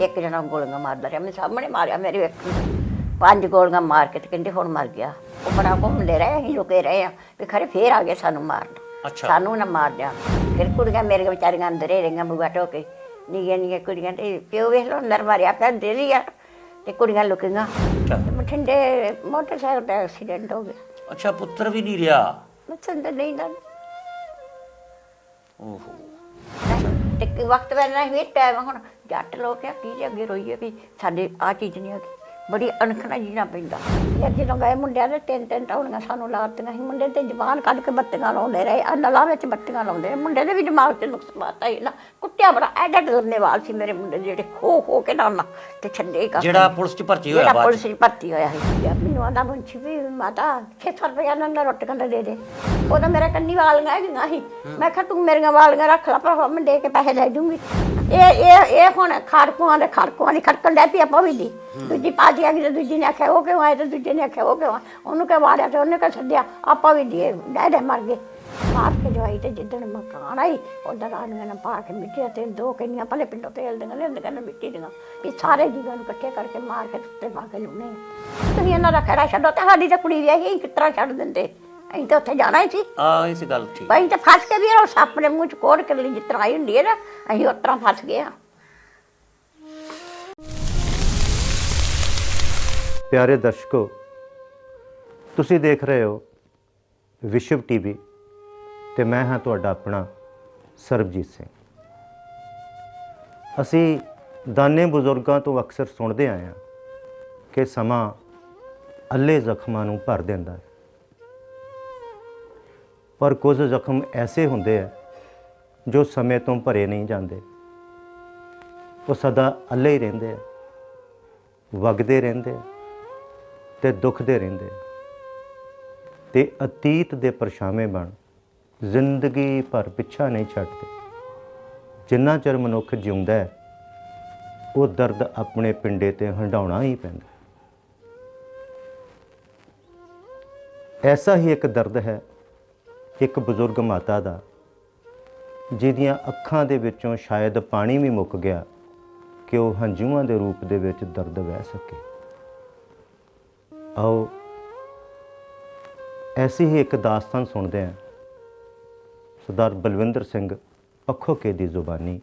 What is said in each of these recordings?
ਇੱਕ ਜਣਾ ਗੋਲੀਆਂ ਮਾਰਦਾ ਰਿਹਾ ਮੇਰੇ ਸਾਹਮਣੇ ਮਾਰਿਆ ਮੇਰੇ ਵੇਖ ਪੰਜ ਗੋਲੀਆਂ ਮਾਰ ਕੇ ਤੇ ਕਹਿੰਦੇ ਹੁਣ ਮਰ ਗਿਆ। ਉਹ ਬੜਾ ਘੁੰਮਦੇ ਰਹੇ ਅਸੀਂ ਲੁਕੇ ਰਹੇ ਆ ਵੀ ਖਰੇ ਫੇਰ ਆ ਗਏ ਸਾਨੂੰ ਮਾਰਨ। ਅੱਛਾ। ਸਾਨੂੰ ਨਾ ਮਾਰ ਜਾ ਫਿਰ ਕੁੜੀਆਂ ਮੇਰੇ ਵਿਚਾਰੀਆਂ ਅੰਦਰ ਹੀ ਰਹੀਆਂ ਬੁਗਾ ਟੋਕੇ। ਨਿੱਕੀਆਂ ਨਿੱਕੀਆਂ ਕੁੜੀਆਂ ਤੇ ਪਿਓ ਵੇਖ ਲੋ ਅੰਦਰ ਮਾਰਿਆ ਪਿਆ ਦੇ ਲਈ ਆ। ਤੇ ਕੁੜੀਆਂ ਲੁਕੀਆਂ। ਅੱਛਾ। ਤੇ ਬਠਿੰਡੇ ਮੋਟਰਸਾਈਕਲ ਦਾ ਐਕਸੀਡੈਂਟ ਹੋ ਗਿਆ। ਅੱਛਾ ਪੁੱਤਰ ਵੀ ਨਹੀਂ ਰਿਹਾ? ਮੈਂ ਸੰਦ ਨਹੀਂ ਦਾ ਓਹੋ। ਤੇ ਕਿ ਵਕਤ ਵੇਲੇ ਵੀ ਟਾਈਮ ਹੁਣ ਜੱਟ ਲੋਕ ਆ, ਕੀ ਜੇ ਅੱਗੇ ਰੋਈਏ ਵੀ ਸਾਡੇ ਆ ਚੀਜ਼ ਨਹੀਂ ਹੈਗੀ। ਬੜੀ ਅਣਖਣਾ ਜੀਣਾ ਪੈਂਦਾ। ਫਿਰ ਜਦੋਂ ਗਏ ਮੁੰਡਿਆਂ ਦੇ ਤਿੰਨ ਤਿੰਨ ਟਾਉਣੀਆਂ ਸਾਨੂੰ ਲਾਤੀਆਂ ਸੀ, ਮੁੰਡੇ ਤੇ ਜਵਾਨ ਕੱਢ ਕੇ ਬੱਤੀਆਂ ਲਾਉਂਦੇ ਰਹੇ ਆ ਨਲਾਂ ਵਿੱਚ ਬੱਤੀਆਂ ਲਾਉਂਦੇ ਰਹੇ। ਮੁੰਡੇ ਦੇ ਵੀ ਦਿਮਾਗ ਤੇ ਨੁਕਸ ਪਾਤਾ ਹੀ ਨਾ। ਕੁੱਟਿਆ ਬੜਾ ਐਡਾ ਲੰਮੇ ਵਾਲ ਸੀ ਮੇਰੇ ਮੁੰਡੇ ਦੇ ਜਿਹੜੇ ਖੋ ਖੋ ਕੇ ਨਾ ਨਾ ਤੇ ਛੱਡੇ ਕਾਫੀ। ਜਿਹੜਾ ਪੁਲਿਸ 'ਚ ਭਰਤੀ ਹੋਇਆ ਜਿਹੜਾ ਬਾਅਦ। ਪੁਲਿਸ 'ਚ? ਭਰਤੀ ਹੋਇਆ ਸੀ ਮੈਨੂੰ ਆਂਦਾ ਮੁੰਸ਼ੀ ਵੀ ਮਾਤਾ 600 ਰੁਪਇਆ ਨਾਲ ਨਾ ਰੋਟੀ ਕੰਦਾ ਦੇ ਦੇ। ਉਹਦਾ ਮੇਰਾ ਕੰਨੀ ਵਾਲੀਆਂ ਹੈਗੀਆਂ ਸੀ। ਮੈਂ ਕਿਹਾ ਤੂੰ ਮੇਰੀਆਂ ਵਾਲੀਆਂ ਰੱਖ ਲੈ ਪਰ ਮੈਂ ਦੇ ਕੇ ਪੈਸੇ ਲੈ ਦੂੰਗੀ ਇਹ ਇਹ ਇਹ ਹੁਣ ਖੜਕੂਆਂ ਦੇ ਖੜਕੂਆਂ ਦੀ ਖੜਕਣ ਡੈ ਪਈ ਆਪਾਂ ਵੀ ਦੀ। ਦੂਜੀ ਪਾਜੀ ਆ ਗਈ ਤੇ ਦੂਜੀ ਨੇ ਆਖਿਆ ਉਹ ਕਿਉਂ ਆਏ ਤੇ ਦੂਜੇ ਨੇ ਆਖਿਆ ਉਹ ਕਿਉਂ ਆਏ? ਉਹਨੂੰ ਕਿ ਵਾੜਿਆ ਤੇ ਉਹਨੇ ਕਿ ਸੱਦਿਆ ਆਪਾਂ ਵੀ ਦੀਏ ਡੈਡੇ ਮਰ ਗਏ। ਮਾਰ ਕੇ ਜਵਾਈ ਤੇ ਜਿੱਦਣ ਮਕਾਨ ਆਈ ਉਧਰ ਆਣੀਆਂ ਨਾ ਪਾ ਕੇ ਮਿੱਟੀ ਤੇ ਦੋ ਕਿੰਨੀਆਂ ਭਲੇ ਪਿੰਡੋਂ ਤੇਲ ਦੀਆਂ ਲੈਂਦੀਆਂ ਨੇ ਮਿੱਟੀ ਦੀਆਂ। ਵੀ ਸਾਰੇ ਜੀਵਾਂ ਨੂੰ ਇਕੱਠੇ ਕਰਕੇ ਮਾਰ ਕੇ ਉੱਤੇ ਪਾ ਕੇ ਲੁਣੇ ਤੁਸੀਂ ਇਹਨਾਂ ਦਾ ਖੜਾ ਛੱਡੋ ਤੇ ਸਾਡੀ ਤਾਂ ਕੁੜੀ ਵਿਆਹੀ ਤਰ੍ਹਾਂ ਛੱਡ ਦਿੰਦੇ? ਅਸੀਂ ਤਾਂ ਉੱਥੇ ਜਾਣਾ ਹੀ ਸੀ। ਆ ਇਹ ਤੇ ਗੱਲ ਠੀਕ। ਅਸੀਂ ਤਾਂ ਫਸ ਕੇ ਵੀ ਉਹ ਸੱਪ ਦੇ ਮੂੰਹ ਚ ਕੋੜ ਕੇ ਲਈ ਜਿਸ ਤਰ੍ਹਾਂ ਆਈ ਹੁੰਦੀ ਹੈ ਨਾ ਅਸੀਂ ਉਸ ਤਰ੍ਹਾਂ ਫਸ ਗਏ ਪਿਆਰੇ ਦਰਸ਼ਕੋ ਤੁਸੀਂ ਦੇਖ ਰਹੇ ਹੋ ਵਿਸ਼ਵ ਟੀਵੀ। ਤੇ ਮੈਂ ਹਾਂ ਤੁਹਾਡਾ ਆਪਣਾ ਸਰਬਜੀਤ ਸਿੰਘ ਅਸੀਂ ਦਾਨੇ ਬਜ਼ੁਰਗਾਂ ਤੋਂ ਅਕਸਰ ਸੁਣਦੇ ਆਏ ਹਾਂ ਕਿ ਸਮਾਂ ਅੱਲੇ ਜ਼ਖਮਾਂ ਨੂੰ ਭਰ ਦਿੰਦਾ ਹੈ ਪਰ ਕੁਝ ਜ਼ਖਮ ਐਸੇ ਹੁੰਦੇ ਆ ਜੋ ਸਮੇਂ ਤੋਂ ਭਰੇ ਨਹੀਂ ਜਾਂਦੇ ਉਹ ਸਦਾ ਅੱਲੇ ਹੀ ਰਹਿੰਦੇ ਆ, ਵਗਦੇ ਰਹਿੰਦੇ ਆ ਤੇ ਦੁਖਦੇ ਰਹਿੰਦੇ ਆ। ਤੇ ਅਤੀਤ ਦੇ ਪਰਛਾਵੇਂ ਬਣ ਜ਼ਿੰਦਗੀ ਭਰ ਪਿੱਛਾ ਨਹੀਂ ਛੱਡਦੇ। ਜਿੰਨਾ ਚਿਰ ਮਨੁੱਖ ਜਿਉਂਦਾ ਹੈ, ਉਹ ਦਰਦ ਆਪਣੇ ਪਿੰਡੇ ਤੇ ਹੰਡਾਉਣਾ ਹੀ ਪੈਂਦਾ ਐਸਾ ਹੀ ਇੱਕ ਦਰਦ ਹੈ, ਇੱਕ ਬਜ਼ੁਰਗ ਮਾਤਾ ਦਾ, ਜਿਹਦੀਆਂ ਅੱਖਾਂ ਦੇ ਵਿੱਚੋਂ ਸ਼ਾਇਦ ਪਾਣੀ ਵੀ ਮੁੱਕ ਗਿਆ ਕਿ ਉਹ ਹੰਝੂਆਂ ਦੇ ਰੂਪ ਦੇ ਵਿੱਚ ਦਰਦ ਵਹਿ ਸਕੇ। ਆਓ, ਐਸੀ ਹੀ ਇੱਕ ਦਾਸਤਾਨ ਸੁਣਦੇ ਹਾਂ। ਸਰਦਾਰ ਬਲਵਿੰਦਰ ਸਿੰਘ ਅਖੋਕੇ ਦੀ ਜ਼ੁਬਾਨੀ।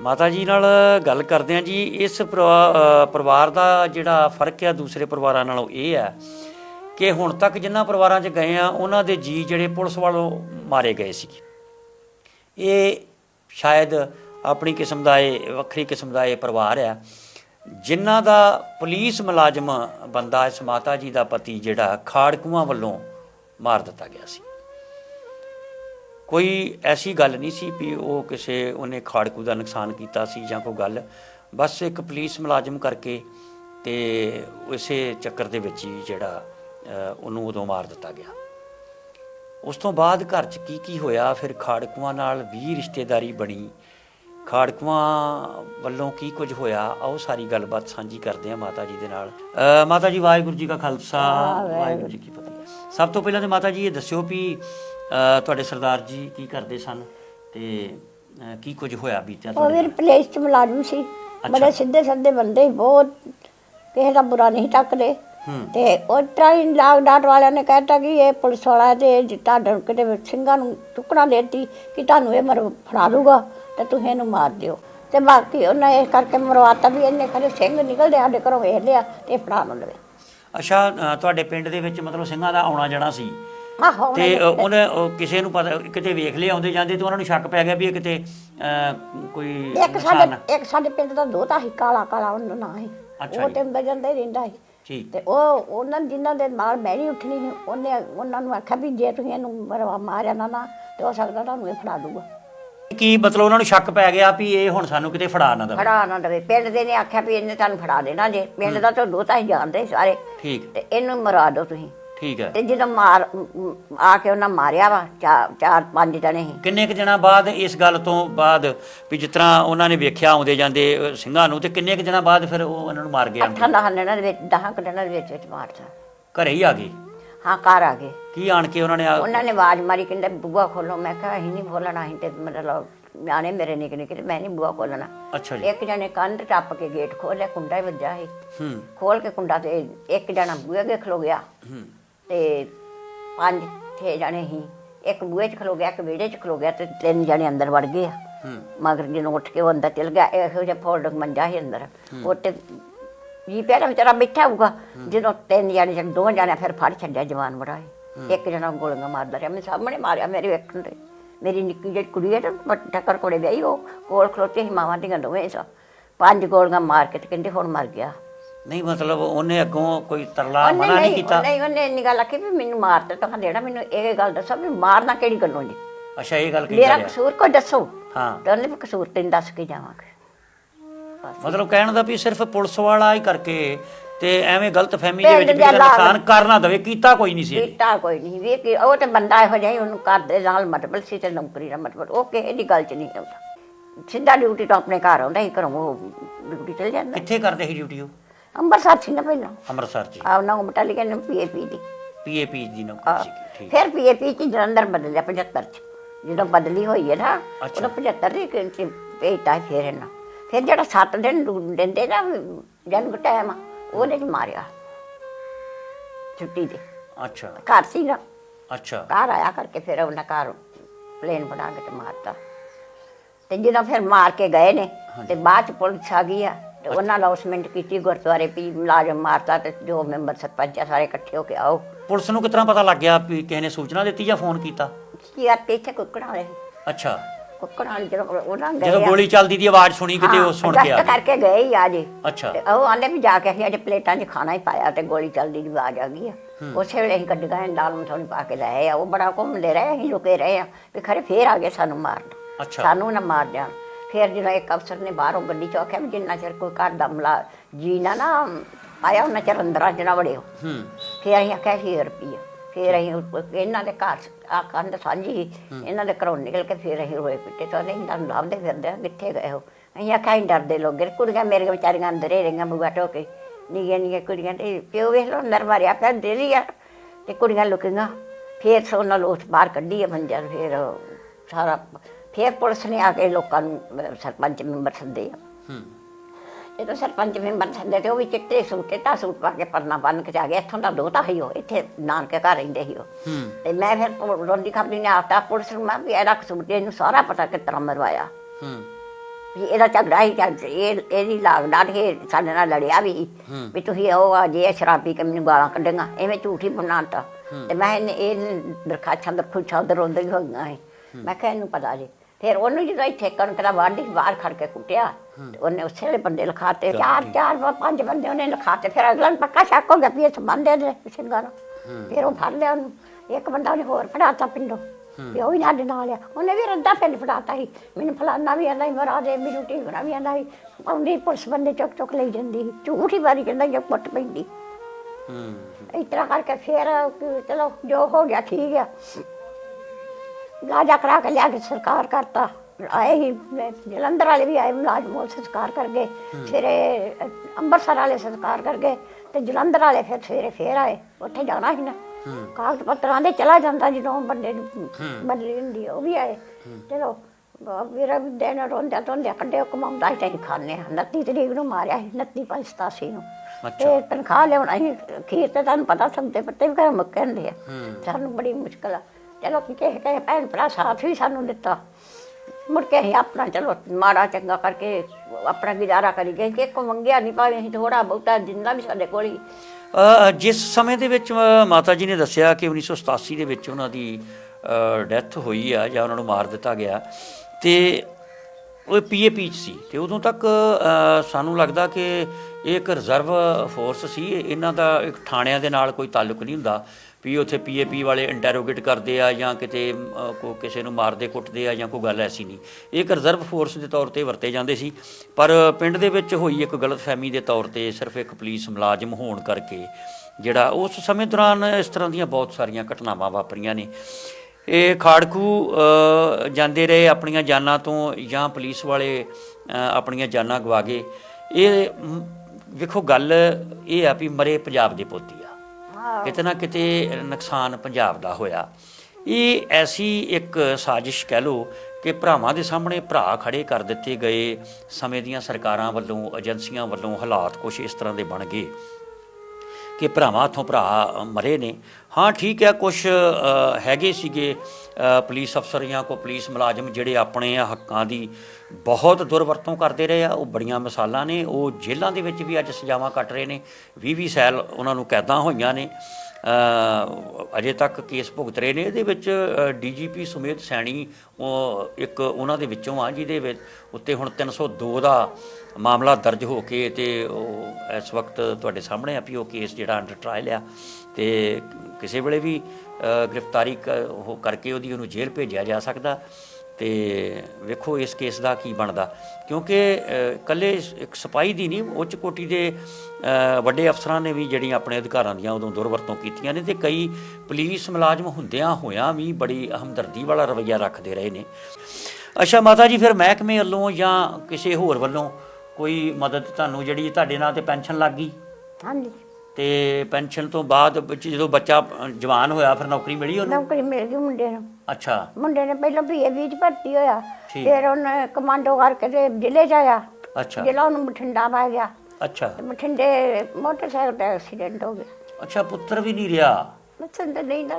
ਮਾਤਾ ਜੀ ਨਾਲ ਗੱਲ ਕਰਦੇ ਆ ਜੀ, ਇਸ ਪਰਿਵਾ- ਪਰਿਵਾਰ ਦਾ ਜਿਹੜਾ ਫ਼ਰਕ ਆ ਦੂਸਰੇ ਪਰਿਵਾਰਾਂ ਨਾਲੋਂ ਇਹ ਆ ਕਿ ਹੁਣ ਤੱਕ ਜਿੰਨਾ ਪਰਿਵਾਰਾਂ 'ਚ ਗਏ ਆ, ਉਹਨਾਂ ਦੇ ਜੀ ਜਿਹੜੇ ਪੁਲਿਸ ਵੱਲੋਂ ਮਾਰੇ ਗਏ ਸੀ ਇਹ ਸ਼ਾਇਦ ਆਪਣੀ ਕਿਸਮ ਦਾ ਇਹ, ਵੱਖਰੀ ਕਿਸਮ ਦਾ ਇਹ ਪਰਿਵਾਰ ਆ। ਜਿਨ੍ਹਾਂ ਦਾ ਪੁਲਿਸ ਮੁਲਾਜ਼ਮ ਬੰਦਾ ਇਸ ਮਾਤਾ ਜੀ ਦਾ ਪਤੀ ਜਿਹੜਾ, ਖਾੜਕੂਆਂ ਵੱਲੋਂ ਮਾਰ ਦਿੱਤਾ ਗਿਆ ਸੀ। ਕੋਈ ਐਸੀ ਗੱਲ ਨਹੀਂ ਸੀ ਵੀ ਉਹ ਕਿਸੇ ਉਹਨੇ ਖਾੜਕੂ ਦਾ ਨੁਕਸਾਨ ਕੀਤਾ ਸੀ ਜਾਂ ਕੋਈ ਗੱਲ। ਬਸ ਇੱਕ ਪੁਲਿਸ ਮੁਲਾਜ਼ਮ ਕਰਕੇ ਤੇ ਉਸੇ ਚੱਕਰ ਦੇ ਵਿੱਚ ਹੀ ਜਿਹੜਾ ਉਹਨੂੰ ਉਦੋਂ ਮਾਰ ਦਿੱਤਾ ਗਿਆ। ਉਸ ਤੋਂ ਬਾਅਦ ਘਰ 'ਚ ਕੀ ਕੀ ਹੋਇਆ ਫਿਰ ਖਾੜਕੂਆਂ ਨਾਲ ਵੀ ਰਿਸ਼ਤੇਦਾਰੀ ਬਣੀ। ਖਾੜਕੂਆਂ ਵੱਲੋਂ ਕੀ ਕੁਝ ਹੋਇਆ ਆਓ ਸਾਰੀ ਗੱਲਬਾਤ ਸਾਂਝੀ ਕਰਦੇ ਹਾਂ ਮਾਤਾ ਜੀ ਦੇ ਨਾਲ। ਮਾਤਾ ਜੀ ਵਾਹਿਗੁਰੂ ਜੀ ਕਾ ਖਾਲਸਾ ਵਾਹਿਗੁਰੂ ਜੀ ਕੀ ਫਤਿਹ। ਸਭ ਤੋਂ ਪਹਿਲਾਂ ਤੇ ਮਾਤਾ ਜੀ ਇਹ ਦੱਸਿਓ ਵੀ ਅ, ਤੁਹਾਡੇ ਸਰਦਾਰ ਜੀ ਕੀ ਕਰਦੇ ਸਨ ਤੇ ਅ, ਕੀ ਕੁਝ ਹੋਇਆ ਬੀਤਿਆ ਉਹ ਤੁਹਾਡੇ ਵੀ ਨਾਲ? ਪਲੇਸ ਚ ਮੁਲਾਜ਼ਮ ਸੀ। ਬੜੇ ਸਿੱਧੇ ਸਾਦੇ ਬੰਦੇ ਸੀ, ਬਹੁਤ ਕਿਸੇ ਦਾ ਬੁਰਾ ਨਹੀਂ ਟੱਕਦੇ। ਹੂੰ। ਤੇ ਉਹ ਟ੍ਰਾਈਨ ਲਾਗ ਡਾਟ ਵਾਲਿਆਂ ਨੇ ਕਹਿਤਾ ਕਿ ਇਹ ਪੁਲਿਸ ਵਾਲਾ ਤੇ ਜਿੱਤਾ ਕਿਤੇ ਸਿੰਘਾਂ ਨੂੰ ਟੁਕੜਾ ਦੇਤੀ ਕਿ ਤੁਹਾਨੂੰ ਇਹ ਮਰ ਫੜਾ ਦੂਗਾ ਤੇ ਤੁਸੀਂ ਇਹਨੂੰ ਮਾਰ ਦਿਓ। ਤੇ ਬਾਕੀ ਉਹਨਾਂ ਇਹ ਕਰਕੇ ਮਰਵਾਤਾ ਵੀ ਇਹਨੇ ਕਦੇ ਸਿੰਘ ਨਿਕਲਦੇ ਸਾਡੇ ਘਰੋਂ ਵੇਖ ਲਿਆ ਤੇ ਇਹ ਫੜਾ ਨੂੰ ਲਵੇ ਅੱਛਾ ਅ, ਤੁਹਾਡੇ ਪਿੰਡ ਦੇ ਵਿੱਚ ਮਤਲਬ ਸਿੰਘਾਂ ਦਾ ਆਉਣਾ ਜਾਣਾ ਸੀ। ਆਹੋ ਤੇ ਅ, ਉਹਨੇ ਉਹ ਕਿਸੇ ਨੂੰ ਪਤਾ ਕਿਤੇ ਵੇਖ ਲਿਆ ਆਉਂਦੇ ਜਾਂਦੇ ਤੇ ਉਹਨਾਂ ਨੂੰ ਸ਼ੱਕ ਪੈ ਗਿਆ ਵੀ ਇਹ ਕਿਤੇ ਅ, ਕੋਈ ਇੱਕ ਸਾਡੇ। ਇੱਕ ਸਾਡੇ ਪਿੰਡ ਦਾ ਦੋਤਾ ਸੀ ਕਾਲਾ ਕਾਲਾ ਉਹਨਾਂ ਨਾਂ ਸੀ। ਅੱਛਾ ਉਹ ਜੀ। ਤੇ ਬਜੰਦਾ ਹੀ ਰਹਿੰਦਾ ਸੀ। ਠੀਕ। ਤੇ ਉਹ ਉਹਨਾਂ ਜਿਨ੍ਹਾਂ ਦੇ ਨਾਲ ਮੈਂ ਨਹੀਂ ਉੱਠਣੀ ਸੀ ਉਹਨੇ ਉਹਨਾਂ ਨੂੰ ਆਖਿਆ ਵੀ ਜੇ ਤੁਸੀਂ ਇਹਨੂੰ ਮਰਵਾ ਮਾਰਿਆ ਨਾ ਨਾ ਤੇ ਹੋ ਸਕਦਾ ਤੁਹਾਨੂੰ ਇਹ ਫੜਾ ਦੂਗਾ ਕੀ ਮਤਲਬ ਉਹਨਾਂ ਨੂੰ ਸ਼ੱਕ ਪੈ ਗਿਆ ਵੀ ਇਹ ਹੁਣ ਸਾਨੂੰ ਕਿਤੇ ਫੜਾ ਨਾ ਦਵੇ? ਫੜਾ ਨਾ ਦੇਵੇ। ਪਿੰਡ ਦੇ ਨੇ ਆਖਿਆ ਵੀ ਇਹਨੇ ਤੁਹਾਨੂੰ ਫੜਾ ਦੇਣਾ ਜੇ। ਪਿੰਡ ਦਾ ਤਾਂ ਦੋ ਤਾਂ ਹੀ ਜਾਣਦੇ ਸਾਰੇ। ਠੀਕ। ਤੇ ਇਹਨੂੰ ਮਰਾ ਦਿਓ ਤੁਸੀਂ। ਠੀਕ ਹੈ। ਤੇ ਜਦੋਂ ਮਾਰ ਮ- ਆ ਕੇ ਉਹਨਾਂ ਮਾਰਿਆ ਵਾ ਚਾਰ ਚਾਰ ਪੰਜ ਜਣੇ ਸੀ ਕਿੰਨੇ ਕੁ ਦਿਨਾਂ ਬਾਅਦ ਇਸ ਗੱਲ ਤੋਂ ਬਾਅਦ ਵੀ ਜਿਸ ਤਰ੍ਹਾਂ ਉਹਨਾਂ ਨੇ ਵੇਖਿਆ ਆਉਂਦੇ ਜਾਂਦੇ ਸਿੰਘਾਂ ਨੂੰ ਤੇ ਕਿੰਨੇ ਕੁ ਦਿਨਾਂ ਬਾਅਦ ਫਿਰ ਉਹ ਉਹਨਾਂ ਨੂੰ ਮਾਰ ਗਿਆ ਅੱਠਾਂ ਦਸਾਂ ਦਿਨਾਂ ਦੇ ਵਿੱਚ ਦਸਾਂ ਕੁ ਦਿਨਾਂ ਦੇ ਵਿੱਚ ਵਿੱਚ ਮਾਰਤਾ। ਘਰੇ ਹੀ ਆ ਗਏ? ਹਾਂ ਘਰ ਆ ਗਏ। ਕੀ ਆਣ ਕੇ ਉਹਨਾਂ ਨੇ ਆ- ਉਹਨਾਂ ਨੇ ਆਵਾਜ਼ ਮਾਰੀ ਕਹਿੰਦੇ ਬੂਆ ਖੋਲੋ। ਮੈਂ ਕਿਹਾ ਅਸੀਂ ਨਹੀਂ ਖੋਲਣਾ ਅਸੀਂ ਤੇ ਮਤਲਬ ਨਿਆਣੇ ਮੇਰੇ ਨਿੱਕੇ ਨਿੱਕੇ ਤੇ ਮੈਂ ਨਹੀਂ ਬੂਆ ਖੋਲਣਾ। ਅੱਛਾ ਜੀ। ਇੱਕ ਜਣੇ ਕੰਧ ਟੱਪ ਕੇ ਗੇਟ ਖੋਲਿਆ ਕੁੰਡਾ ਹੀ ਵੱਜਾ ਸੀ। ਹੂੰ। ਖੋਲ ਕੇ ਕੁੰਡਾ ਤੇ ਇੱਕ ਜਣਾ ਬੂਹੇ ਅੱਗੇ ਖਲੋ ਗਿਆ। ਹੂੰ। ਤੇ ਪੰਜ ਛੇ ਜਣੇ ਸੀ। ਇੱਕ ਬੂਹੇ 'ਚ ਖਲੋ ਗਿਆ ਇੱਕ ਵਿਹੜੇ 'ਚ ਖਲੋ ਗਿਆ ਤੇ ਤਿੰਨ ਜਣੇ ਅੰਦਰ ਵੜ ਗਏ ਆ। ਹੂੰ। ਮਗਰ ਜਦੋਂ ਉੱਠ ਕੇ ਉਹ ਅੰਦਰ ਚਲ ਗਿਆ ਇਹੋ ਜਿਹਾ ਫੋਲਡ ਮੰਜਾ ਸੀ ਅੰਦਰ। ਉਹ ਤੇ ਜੀ ਪਿਆਰਾ ਵਿਚਾਰਾ ਬੈਠਾ ਹੋਊਗਾ। ਜਦੋਂ ਤਿੰਨ ਜਣੇ ਜਦ ਦੋ ਜਣੇ ਫਿਰ ਫੜ ਛੱਡਿਆ ਜਵਾਨ ਬੜਾਏ ਇੱਕ ਜਣਾ ਗੋਲੀਆਂ ਮਾਰਦਾ ਰਿਹਾ ਮੈਂ ਸਾਹਮਣੇ ਮਾਰਿਆ ਮੇਰੇ ਵੇਖਣ ਤੇ ਮੇਰੀ ਨਿੱਕੀ ਜਿਹੀ ਕੁੜੀ ਹੈ ਤੇ ਟੱਕਰ ਕੋਲੇ ਗਈ ਉਹ ਕੋਲ ਖਲੋਤੇ ਸੀ ਮਾਵਾਂ ਦੀਆਂ ਦੋਵੇਂ ਸਾ। ਪੰਜ ਗੋਲੀਆਂ ਮਾਰ ਕੇ ਤੇ ਕਹਿੰਦੇ ਹੁਣ ਮਰ ਗਿਆ। ਨਹੀਂ ਮਤਲਬ ਉਹਨੇ ਅੱਗੋਂ ਕੋਈ ਤਰਲਾ ਉਹਨੇ ਮਨਾ ਨਹੀਂ ਨਹੀਂ ਕੀਤਾ? ਨਹੀਂ ਉਹਨੇ ਇੰਨੀ ਗੱਲ ਆਖੀ ਵੀ ਮੈਨੂੰ ਮਾਰ ਤੇ ਤਾਂ ਦੇਣਾ ਮੈਨੂੰ ਇਹ ਗੱਲ ਦੱਸੋ ਵੀ ਮਾਰਨਾ ਕਿਹੜੀ ਗੱਲੋਂ ਜੀ? ਅੱਛਾ ਇਹ ਗੱਲ ਕੀ ਮੇਰਾ ਕਸੂਰ ਕੋਈ ਦੱਸੋ? ਹਾਂ। ਤੇ ਉਹਨੇ ਵੀ ਕਸੂਰ ਤੈਨੂੰ ਦੱਸ ਕੇ ਜਾਵਾਂਗੇ। ਮਤਲਬ ਕਹਿਣ ਦਾ ਵੀ ਸਿਰਫ ਪੁਲਿਸ ਵਾਲਾ ਹੀ ਕਰਕੇ ਤੇ ਐਵੇਂ ਗਲਤ ਫਹਿਮੀ ਦੇ ਵਿੱਚ ਵੀ ਨੁਕਸਾਨ ਕਰ ਨਾ ਦਵੇ ਕੀਤਾ ਕੋਈ ਨਹੀਂ ਸੀ ਇਹਨੇ। ਕੀਤਾ ਕੋਈ ਨਹੀਂ ਵੀ ਕਿ ਉਹ ਤੇ ਬੰਦਾ ਇਹੋ ਜਿਹਾ ਹੀ ਉਹਨੂੰ ਘਰ ਦੇ ਨਾਲ ਮਤਲਬ ਸੀ ਤੇ ਨੌਕਰੀ ਦਾ ਮਤਲਬ ਉਹ ਕਿਸੇ ਦੀ ਗੱਲ 'ਚ ਨਹੀਂ ਆਉਂਦਾ ਸਿੱਧਾ ਡਿਊਟੀ ਤੋਂ ਆਪਣੇ ਘਰ ਆਉਂਦਾ ਸੀ ਘਰੋਂ ਉਹ ਡਿਊਟੀ ਚਲ ਜਾਂਦਾ। ਕਿੱਥੇ ਕਰਦੇ ਸੀ ਡਿਊਟੀ ਉਹ? ਅੰਮ੍ਰਿਤਸਰ ਸੀ ਨਾ ਪਹਿਲਾਂ। ਅੰਮ੍ਰਿਤਸਰ 'ਚ ਆ ਉਹਨਾਂ ਨੂੰ ਬਟਾਲੀਅਨ ਨੂੰ ਪੀਏਪੀ ਦੀ। ਪੀਏਪੀ ਦੀ ਨੌਕਰੀ ਸੀ ਠੀਕ। ਫਿਰ ਪੀਏਪੀ ਚ ਜਲੰਧਰ ਬਦਲਿਆ 75 ਚ। ਜਦੋਂ ਬਦਲੀ ਹੋਈ ਹੈ ਨਾ ਅੱਛਾ। ਉਦੋਂ 75 ਦੀ ਭੇਜਤਾ ਸੀ ਫਿਰ ਇਹਨਾਂ। ਫਿਰ ਜਿਹੜਾ 7 ਦਿਨ ਡੂ- ਦਿੰਦੇ ਨਾ ਜਨਮ ਟਾਈਮ ਉਹਨੇ ਚ ਮਾਰਿਆ। ਛੁੱਟੀ ਦੇ ਅੱਛਾ। ਘਰ ਸੀ ਨਾ ਅੱਛਾ। ਘਰ ਆਇਆ ਕਰਕੇ ਫਿਰ ਉਹਨਾਂ ਘਰ ਪਲੇਨ ਬਣਾ ਕੇ ਤੇ ਮਾਰਤਾ। ਤੇ ਜਦੋਂ ਫਿਰ ਮਾਰ ਕੇ ਗਏ ਨੇ ਤੇ ਬਾਅਦ ਚ ਪੁਲਿਸ ਆ ਗਈ ਆ। ਤੇ ਉਹਨਾਂ ਅਨਾਉਂਸਮੈਂਟ ਕੀਤੀ ਗੁਰਦੁਆਰੇ ਵੀ ਮੁਲਾਜ਼ਮ ਮਾਰਤਾ ਤੇ ਜੋ ਮੈਂਬਰ ਸਰਪੰਚ ਆ ਸਾਰੇ ਇਕੱਠੇ ਹੋ ਕੇ ਆਓ। ਪੁਲਿਸ ਨੂੰ ਕਿਤਨਾ ਪਤਾ ਲੱਗ ਗਿਆ ਵੀ ਕਿਸੇ ਨੇ ਸੂਚਨਾ ਦਿੱਤੀ ਜਾਂ ਫੋਨ ਕੀਤਾ? ਕੀ ਆ ਤੇ ਇੱਥੇ ਕੁੱਕੜਾਂ ਵਾਲੇ ਅੱਛਾ। ਕੁੱਕੜਾਂ ਵਾਲੇ ਜਦੋਂ ਉਹਨਾਂ ਗਏ ਜਦੋਂ ਆ- ਗੋਲੀ ਚੱਲਦੀ ਦੀ ਆਵਾਜ਼ ਸੁਣੀ ਕਿਤੇ ਉਹ ਸੁਣ ਕੇ ਆ ਗਏ। ਕਰਕੇ ਗਏ ਹੀ ਆ ਜੀ। ਅੱਛਾ। ਤੇ ਉਹ ਆਂਦੇ ਵੀ ਜਾ ਕੇ ਅਸੀਂ ਅੱਜ ਪਲੇਟਾਂ 'ਚ ਖਾਣਾ ਹੀ ਪਾਇਆ ਤੇ ਗੋਲੀ ਚੱਲਦੀ ਦੀ ਆਵਾਜ਼ ਆ ਗਈ ਆ। ਉਸੇ ਵੇਲੇ ਅਸੀਂ ਗੱਡੀਆਂ ਨਾਲ ਮਥੋਂ ਪਾ ਕੇ ਲਏ ਆ। ਉਹ ਬੜਾ ਘੁੰਮਦੇ ਰਹੇ ਅਸੀਂ ਲੁਕੇ ਰਹੇ ਆ। ਵੀ ਖਰੇ ਫੇਰ ਆ ਗਏ ਸਾਨੂੰ ਮਾਰਨ। ਅੱਛਾ। ਸਾਨੂੰ ਨਾ ਮਾਰ ਜਾਣ। ਫਿਰ ਜਦੋਂ ਇੱਕ ਅਫਸਰ ਨੇ ਬਾਹਰੋਂ ਗੱਡੀ ਚੋਂ ਆਖਿਆ ਵੀ ਜਿੰਨਾ ਚਿਰ ਕੋਈ ਘਰ ਦਾ ਮਲਾ ਜੀ ਨਾ ਨਾ ਆਇਆ ਉਹਨਾਂ ਚਿਰ ਅੰਦਰ ਜਣਾ ਵੜਿਓ। ਹੂੰ। ਫਿਰ ਅਸੀਂ ਆਖਿਆ ਸੀ ਰੁਪਈਆ ਫਿਰ ਅਸੀਂ ਉਹ- ਇਹਨਾਂ ਦੇ ਘਰ ਆ ਕੰਧ ਸਾਂਝੀ ਸੀ, ਇਹਨਾਂ ਦੇ ਘਰੋਂ ਨਿਕਲ ਕੇ ਫਿਰ ਅਸੀਂ ਰੋਏ ਪਿੱਟੇ ਤਾਂ ਨਹੀਂ ਤਾਂ ਲੱਭਦੇ ਫਿਰਦੇ ਆ, ਕਿੱਥੇ ਗਏ ਹੋ? ਅਸੀਂ ਆਖਿਆ ਅਸੀਂ ਡਰਦੇ ਲੋਗੇ ਕੁੜੀਆਂ ਮੇਰੀਆਂ ਵਿਚਾਰੀਆਂ ਅੰਦਰ ਹੀ ਰਹੀਆਂ ਬੁਗਾ ਟੋਕੇ ਨਿੱਕੀਆਂ ਨਿੱਕੀਆਂ ਕੁੜੀਆਂ ਤੇ ਪਿਓ ਵੇਖ ਲੋ ਅੰਦਰ ਮਾਰਿਆ ਪਿਆ ਦੇਲੀ ਆ। ਤੇ ਕੁੜੀਆਂ ਲੁਕੀਆਂ। ਫਿਰ ਸੋਨਾ ਲੋਟ ਬਾਹਰ ਕੱਢੀ ਆ ਮੰਜਰ ਫਿਰ ਸਾਰਾ ਫਿਰ ਪੁਲਿਸ ਨੇ ਆ ਕੇ ਲੋਕਾਂ ਨੂੰ ਅਹ, ਸਰਪੰਚ ਮੈਂਬਰ ਸੱਦੇ ਆ। ਹੂੰ। ਜਦੋਂ ਸਰਪੰਚ ਮੈਂਬਰ ਸੰਦੇ ਤੇ ਉਹ ਵੀ ਚਿੱਟੇ ਸੂਟ ਚਿੱਟਾ ਸੂਟ ਪਾ ਕੇ ਪਰਨਾ ਬੰਨ ਕੇ ਜਾ ਗਿਆ। ਇੱਥੋਂ ਦਾ ਦੋਤਾ ਹੀ ਉਹ ਇੱਥੇ ਨਾਨਕੇ ਘਰ ਰਹਿੰਦੇ ਸੀ ਉਹ। ਹੂੰ। ਤੇ ਮੈਂ ਫਿਰ ਪੁ- ਰੋਂਦੀ ਖਬਰੀ ਨੇ ਆਖਤਾ ਪੁਲਿਸ ਨੂੰ ਮੈਂ ਵੀ ਇਹਦਾ ਕਸੂਰ ਤੇ ਇਹਨੂੰ ਸਾਰਾ ਪਤਾ ਕਿ ਤਰ੍ਹਾਂ ਮਰਵਾਇਆ। ਹੂੰ। ਵੀ ਇਹਦਾ ਝਗੜਾ ਹੀ ਚੱਲ ਇਹ ਇਹਦੀ ਲਾਗਡਾਟ ਇਹ ਸਾਡੇ ਨਾਲ ਲੜਿਆ ਵੀ ਸੀ। ਵੀ ਤੁਸੀਂ ਉਹ ਆ ਜੇ ਸ਼ਰਾਬ ਕੇ ਮੈਨੂੰ ਗਾਲਾਂ ਕੱਢੀਆਂ ਐਵੇਂ ਝੂਠੀ ਬਣਾਤਾ ਤੇ। ਮੈਂ ਇਹਨੇ ਇਹ ਦਰਖਾਛਾਂ ਦਰਖੁਛਾਂ ਦਰ ਰੋਂਦੇ ਹੀ ਹੋਈਆਂ ਸੀ। ਮੈਂ ਕਿਹਾ ਇਹਨੂੰ ਪਤਾ ਜੀ। ਫਿਰ ਉਹਨੂੰ ਜਦੋਂ ਇੱਥੇ ਕਣਕ ਦਾ ਵਾਢੀ ਬਾਹਰ ਖੜ ਕੇ ਕੁੱਟਿਆ ਤੇ ਉਹਨੇ ਉਸੇ ਵੇਲੇ ਬੰਦੇ ਲਿਖਾਤੇ ਚਾਰ ਚਾਰ ਵਾ- ਪੰਜ ਬੰਦੇ ਉਹਨੇ ਲਿਖਾਤੇ ਫਿਰ ਅਗਲਾ ਨੂੰ ਪੱਕਾ ਸ਼ੱਕ ਹੋ ਗਿਆ ਵੀ ਇਹ ਸੰਬੰਧ ਦੇ। ਸਿੰਘਾਂ ਨਾਲ ਫਿਰ ਉਹ ਫੜ ਲਿਆ ਉਹਨੂੰ। ਇੱਕ ਬੰਦਾ ਉਹਨੇ ਹੋਰ ਫੜਾਤਾ ਪਿੰਡੋਂ ਵੀ ਉਹ ਵੀ ਸਾਡੇ ਨਾਲ ਆ। ਉਹਨੇ ਵੀ ਰੱਦਾ ਪਿੰਡ ਫੜਾਤਾ ਸੀ। ਮੈਨੂੰ ਫਲਾਨਾ ਵੀ ਆਂਦਾ ਸੀ ਮਰਾ ਦੇ ਮੈਨੂੰ ਢੀਂਗਰਾ ਵੀ ਆਂਦਾ ਸੀ। ਆਉਂਦੀ ਪੁਲਿਸ ਬੰਦੇ ਚੁੱਕ ਚੁੱਕ ਲਈ ਜਾਂਦੀ ਸੀ। ਝੂਠੀ ਵਾਰੀ ਕਹਿੰਦਾ ਜੇ ਕੁੱਟ ਪੈਂਦੀ। ਹੂੰ। ਇਸ ਤਰ੍ਹਾਂ ਕਰਕੇ ਫਿਰ ਚਲੋ ਜੋ ਹੋ ਗਿਆ ਠੀਕ ਆ। ਗਾਜਾ ਕਰਾ ਕੇ ਲਿਆ ਕੇ ਸਰਕਾਰ ਕਰਤਾ। ਆਏ ਹੀ ਜਲੰਧਰ ਵਾਲੇ ਵੀ ਆਏ ਮੁਲਾਜ਼ਮ ਉਹ ਸੰਸਕਾਰ ਕਰ ਗਏ। ਫਿਰ ਇਹ ਅੰਮ੍ਰਿਤਸਰ ਵਾਲੇ ਸੰਸਕਾਰ ਕਰ ਗਏ ਤੇ ਜਲੰਧਰ ਵਾਲੇ ਫਿਰ ਸਵੇਰੇ ਫੇਰ ਆਏ। ਉੱਥੇ ਜਾਣਾ ਸੀ ਨਾ। ਕਾਗਜ਼ ਪੱਤਰਾਂ ਦੇ ਚਲਾ ਜਾਂਦਾ ਜਦੋਂ ਬੰਦੇ ਨੂੰ ਬਦਲੀ ਹੁੰਦੀ ਆ, ਉਹ ਵੀ ਆਏ। ਚਲੋ ਵੀਰਾ ਵੀ ਦਿਨ ਰੋਂਦਿਆਂ ਧੋਂਦਿਆਂ ਕੱਢਿਓ ਕਮਾਉਂਦਾ ਸੀ ਤੇ ਅਸੀਂ ਖਾਂਦੇ ਹਾਂ। 29 ਤਰੀਕ ਨੂੰ ਮਾਰਿਆ ਸੀ 29 ਪੰਜ ਸਤਾਸੀ ਨੂੰ। ਅੱਛਾ। ਤੇ ਤਨਖਾਹ ਲਿਆਉਣਾ ਸੀ ਖੀਰ ਤੇ ਤੁਹਾਨੂੰ ਪਤਾ ਸੰਦੇ ਪੱਤੇ ਵੀ ਘਰ ਮੁੱਕੇ ਹੁੰਦੇ ਆ। ਸਾਨੂੰ ਬੜੀ ਮੁਸ਼ਕਲ ਆ। ਚਲੋ ਕਿਸੇ ਕਿਸੇ ਭੈਣ ਭਰਾ ਸਾਥ ਵੀ ਸਾਨੂੰ ਦਿੱਤਾ। ਮੁੜ ਕੇ ਅਸੀਂ ਆਪਣਾ ਚਲੋ ਮਾੜਾ ਚੰਗਾ ਕਰਕੇ ਆਪਣਾ ਗੁਜ਼ਾਰਾ ਕਰੀ ਗਏ ਕਿ ਕੋ ਮੰਗਿਆ ਨਹੀਂ ਪਾਵੇ ਅਸੀਂ ਥੋੜਾ ਬਹੁਤਾ ਜਿੰਨਾ ਵੀ ਸਾਡੇ ਕੋਲ ਹੀ। ਜਿਸ ਸਮੇਂ ਦੇ ਵਿੱਚ ਮਾਤਾ ਜੀ ਨੇ ਦੱਸਿਆ ਕਿ 1987 ਦੇ ਵਿੱਚ ਉਹਨਾਂ ਦੀ ਡੈਥ ਹੋਈ ਆ ਜਾਂ ਉਹਨਾਂ ਨੂੰ ਮਾਰ ਦਿੱਤਾ ਗਿਆ। ਤੇ ਉਹ ਪੀਏਪੀ ਚ ਸੀ ਤੇ ਉਦੋਂ ਤੱਕ ਸਾਨੂੰ ਲੱਗਦਾ ਕਿ ਇਹ ਇੱਕ ਰਿਜ਼ਰਵ ਫੋਰਸ ਸੀ। ਇਹਨਾਂ ਦਾ ਇੱਕ ਥਾਣਿਆਂ ਦੇ ਨਾਲ ਕੋਈ ਤਾਲੁਕ ਨਹੀਂ ਹੁੰਦਾ। ਵੀ ਉੱਥੇ ਪੀਏਪੀ ਵਾਲੇ ਇੰਟਰੋਗੇਟ ਕਰਦੇ ਆ ਜਾਂ ਕਿਤੇ ਕੋ ਕਿਸੇ ਨੂੰ ਮਾਰਦੇ ਕੁੱਟਦੇ ਆ ਜਾਂ ਕੋਈ ਗੱਲ ਐਸੀ ਨਹੀਂ। ਇਹ ਇੱਕ ਰਿਜ਼ਰਵ ਫੋਰਸ ਦੇ ਤੌਰ ਤੇ ਵਰਤੇ ਜਾਂਦੇ ਸੀ। ਪਰ ਪਿੰਡ ਦੇ ਵਿੱਚ ਹੋਈ ਇੱਕ ਗਲਤਫਹਿਮੀ ਦੇ ਤੌਰ ਤੇ ਸਿਰਫ ਇੱਕ ਪੁਲਿਸ ਮੁਲਾਜ਼ਮ ਹੋਣ ਕਰਕੇ ਜਿਹੜਾ ਉਸ ਸਮੇਂ ਦੌਰਾਨ ਇਸ ਤਰ੍ਹਾਂ ਦੀਆਂ ਬਹੁਤ ਸਾਰੀਆਂ ਘਟਨਾਵਾਂ ਵਾਪਰੀਆਂ ਨੇ। ਇਹ ਖਾੜਕੂ ਜਾਂਦੇ ਰਹੇ ਆਪਣੀਆਂ ਜਾਨਾਂ ਤੋਂ ਜਾਂ ਪੁਲਿਸ ਵਾਲੇ ਆਪਣੀਆਂ ਜਾਨਾਂ ਗਵਾ ਗਏ। ਇਹ ਮ, ਵੇਖੋ ਗੱਲ ਇਹ ਆ ਵੀ ਮਰੇ ਪੰਜਾਬ ਦੇ ਪੋਤੀ। ਕਿਤੇ ਨਾ ਕਿਤੇ ਨੁਕਸਾਨ ਪੰਜਾਬ ਦਾ ਹੋਇਆ। ਇਹ ਐਸੀ ਇੱਕ ਸਾਜ਼ਿਸ਼ ਕਹਿ ਲੋ ਕਿ ਭਰਾਵਾਂ ਦੇ ਸਾਹਮਣੇ ਭਰਾ ਖੜੇ ਕਰ ਦਿੱਤੇ ਗਏ। ਸਮੇਂ ਦੀਆਂ ਸਰਕਾਰਾਂ ਵੱਲੋਂ, ਏਜੰਸੀਆਂ ਵੱਲੋਂ ਹਾਲਾਤ ਕੁਝ ਇਸ ਤਰ੍ਹਾਂ ਦੇ ਬਣ ਗਏ। ਕਿ ਭਰਾਵਾਂ ਹੱਥੋਂ ਭਰਾ ਮਰੇ ਨੇ। ਹਾਂ, ਠੀਕ ਹੈ ਕੁਝ ਹੈਗੇ ਸੀਗੇ ਪੁਲਿਸ ਅਫਸਰ ਜਾਂ ਕੋ ਪੁਲਿਸ ਮੁਲਾਜ਼ਮ ਜਿਹੜੇ ਆਪਣੇ ਹੱਕਾਂ ਦੀ ਬਹੁਤ ਦੁਰਵਰਤੋਂ ਕਰਦੇ ਰਹੇ ਆ, ਉਹ ਬੜੀਆਂ ਮਿਸਾਲਾਂ ਨੇ। ਉਹ ਜੇਲ੍ਹਾਂ ਦੇ ਵਿੱਚ ਵੀ ਅੱਜ ਸਜ਼ਾਵਾਂ ਕੱਟ ਰਹੇ ਨੇ। 20 20 ਸਾਲ ਉਹਨਾਂ ਨੂੰ ਕੈਦਾਂ ਹੋਈਆਂ ਨੇ। ਅਜੇ ਤੱਕ ਕੇਸ ਭੁਗਤ ਰਹੇ ਨੇ। ਇਹਦੇ ਵਿੱਚ ਡੀਜੀਪੀ ਸੁਮੇਧ ਸੈਣੀ, ਉਹ ਇੱਕ ਉਹਨਾਂ ਦੇ ਵਿੱਚੋਂ ਆ, ਜਿਹਦੇ ਵਿੱਚ ਉੱਤੇ ਹੁਣ 302 ਦਾ ਮਾਮਲਾ ਦਰਜ ਹੋ ਕੇ ਤੇ ਉਹ ਇਸ ਵਕਤ ਤੁਹਾਡੇ ਸਾਹਮਣੇ ਆ ਵੀ ਉਹ ਕੇਸ ਜਿਹੜਾ ਅੰਡਰ ਟਰਾਇਲ ਆ ਤੇ ਕਿਸੇ ਵੇਲੇ ਵੀ ਗ੍ਰਿਫਤਾਰੀ ਕ- ਉਹ ਕਰਕੇ ਉਹਦੀ ਉਹਨੂੰ ਜੇਲ੍ਹ ਭੇਜਿਆ ਜਾ ਸਕਦਾ ਤੇ ਵੇਖੋ ਇਸ ਕੇਸ ਦਾ ਕੀ ਬਣਦਾ। ਕਿਉਂਕਿ ਅ, ਇਕੱਲੇ ਇੱਕ ਸਿਪਾਹੀ ਦੀ ਨਹੀਂ ਉੱਚ ਕੋਟੀ ਦੇ ਵੱਡੇ ਅਫਸਰਾਂ ਨੇ ਵੀ ਜਿਹੜੀਆਂ ਆਪਣੇ ਅਧਿਕਾਰਾਂ ਦੀਆਂ ਉਦੋਂ ਦੁਰਵਰਤੋਂ ਕੀਤੀਆਂ ਨੇ ਤੇ ਕਈ ਪੁਲਿਸ ਮੁਲਾਜ਼ਮ ਹੁੰਦਿਆਂ ਹੋਇਆਂ ਵੀ ਬੜੀ ਹਮਦਰਦੀ ਵਾਲਾ ਰਵੱਈਆ ਰੱਖਦੇ ਰਹੇ ਨੇ। ਅੱਛਾ ਮਾਤਾ ਜੀ ਫਿਰ ਮਹਿਕਮੇ ਵੱਲੋਂ ਜਾਂ ਕਿਸੇ ਹੋਰ ਵੱਲੋਂ ਕੋਈ ਮਦਦ ਤੁਹਾਨੂੰ ਜਿਹੜੀ ਤੁਹਾਡੇ ਨਾਂ ਤੇ ਪੈਨਸ਼ਨ ਲੱਗ ਗਈ? ਹਾਂਜੀ। ਤੇ ਪੈਨਸ਼ਨ ਤੋਂ ਬਾਅਦ ਵਿੱਚ ਜਦੋਂ ਬੱਚਾ ਅ, ਜਵਾਨ ਹੋਇਆ ਫਿਰ ਨੌਕਰੀ ਮਿਲੀ ਉਹਨੂੰ? ਨੌਕਰੀ ਮਿਲ ਗਈ ਮੁੰਡੇ ਨੂੰ। ਅੱਛਾ। ਮੁੰਡੇ ਨੇ ਪਹਿਲਾਂ ਪੀਏਵੀ ਚ ਭਰਤੀ ਹੋਇਆ। ਠੀਕ। ਫਿਰ ਉਹਨੇ ਕਮਾਂਡੋ ਕਰਕੇ ਤੇ ਜ਼ਿਲ੍ਹੇ ਚ ਆਇਆ। ਅੱਛਾ। ਜ਼ਿਲ੍ਹਾ ਉਹਨੂੰ ਬਠਿੰਡਾ ਪੈ ਗਿਆ। ਅੱਛਾ। ਤੇ ਬਠਿੰਡੇ ਮੋਟਰਸਾਈਕਲ ਦਾ ਐਕਸੀਡੈਂਟ ਹੋ ਗਿਆ। ਅੱਛਾ ਪੁੱਤਰ ਵੀ ਨਹੀਂ ਰਿਹਾ? ਮੈਂ ਸੰਦ ਨਹੀਂ ਦਾ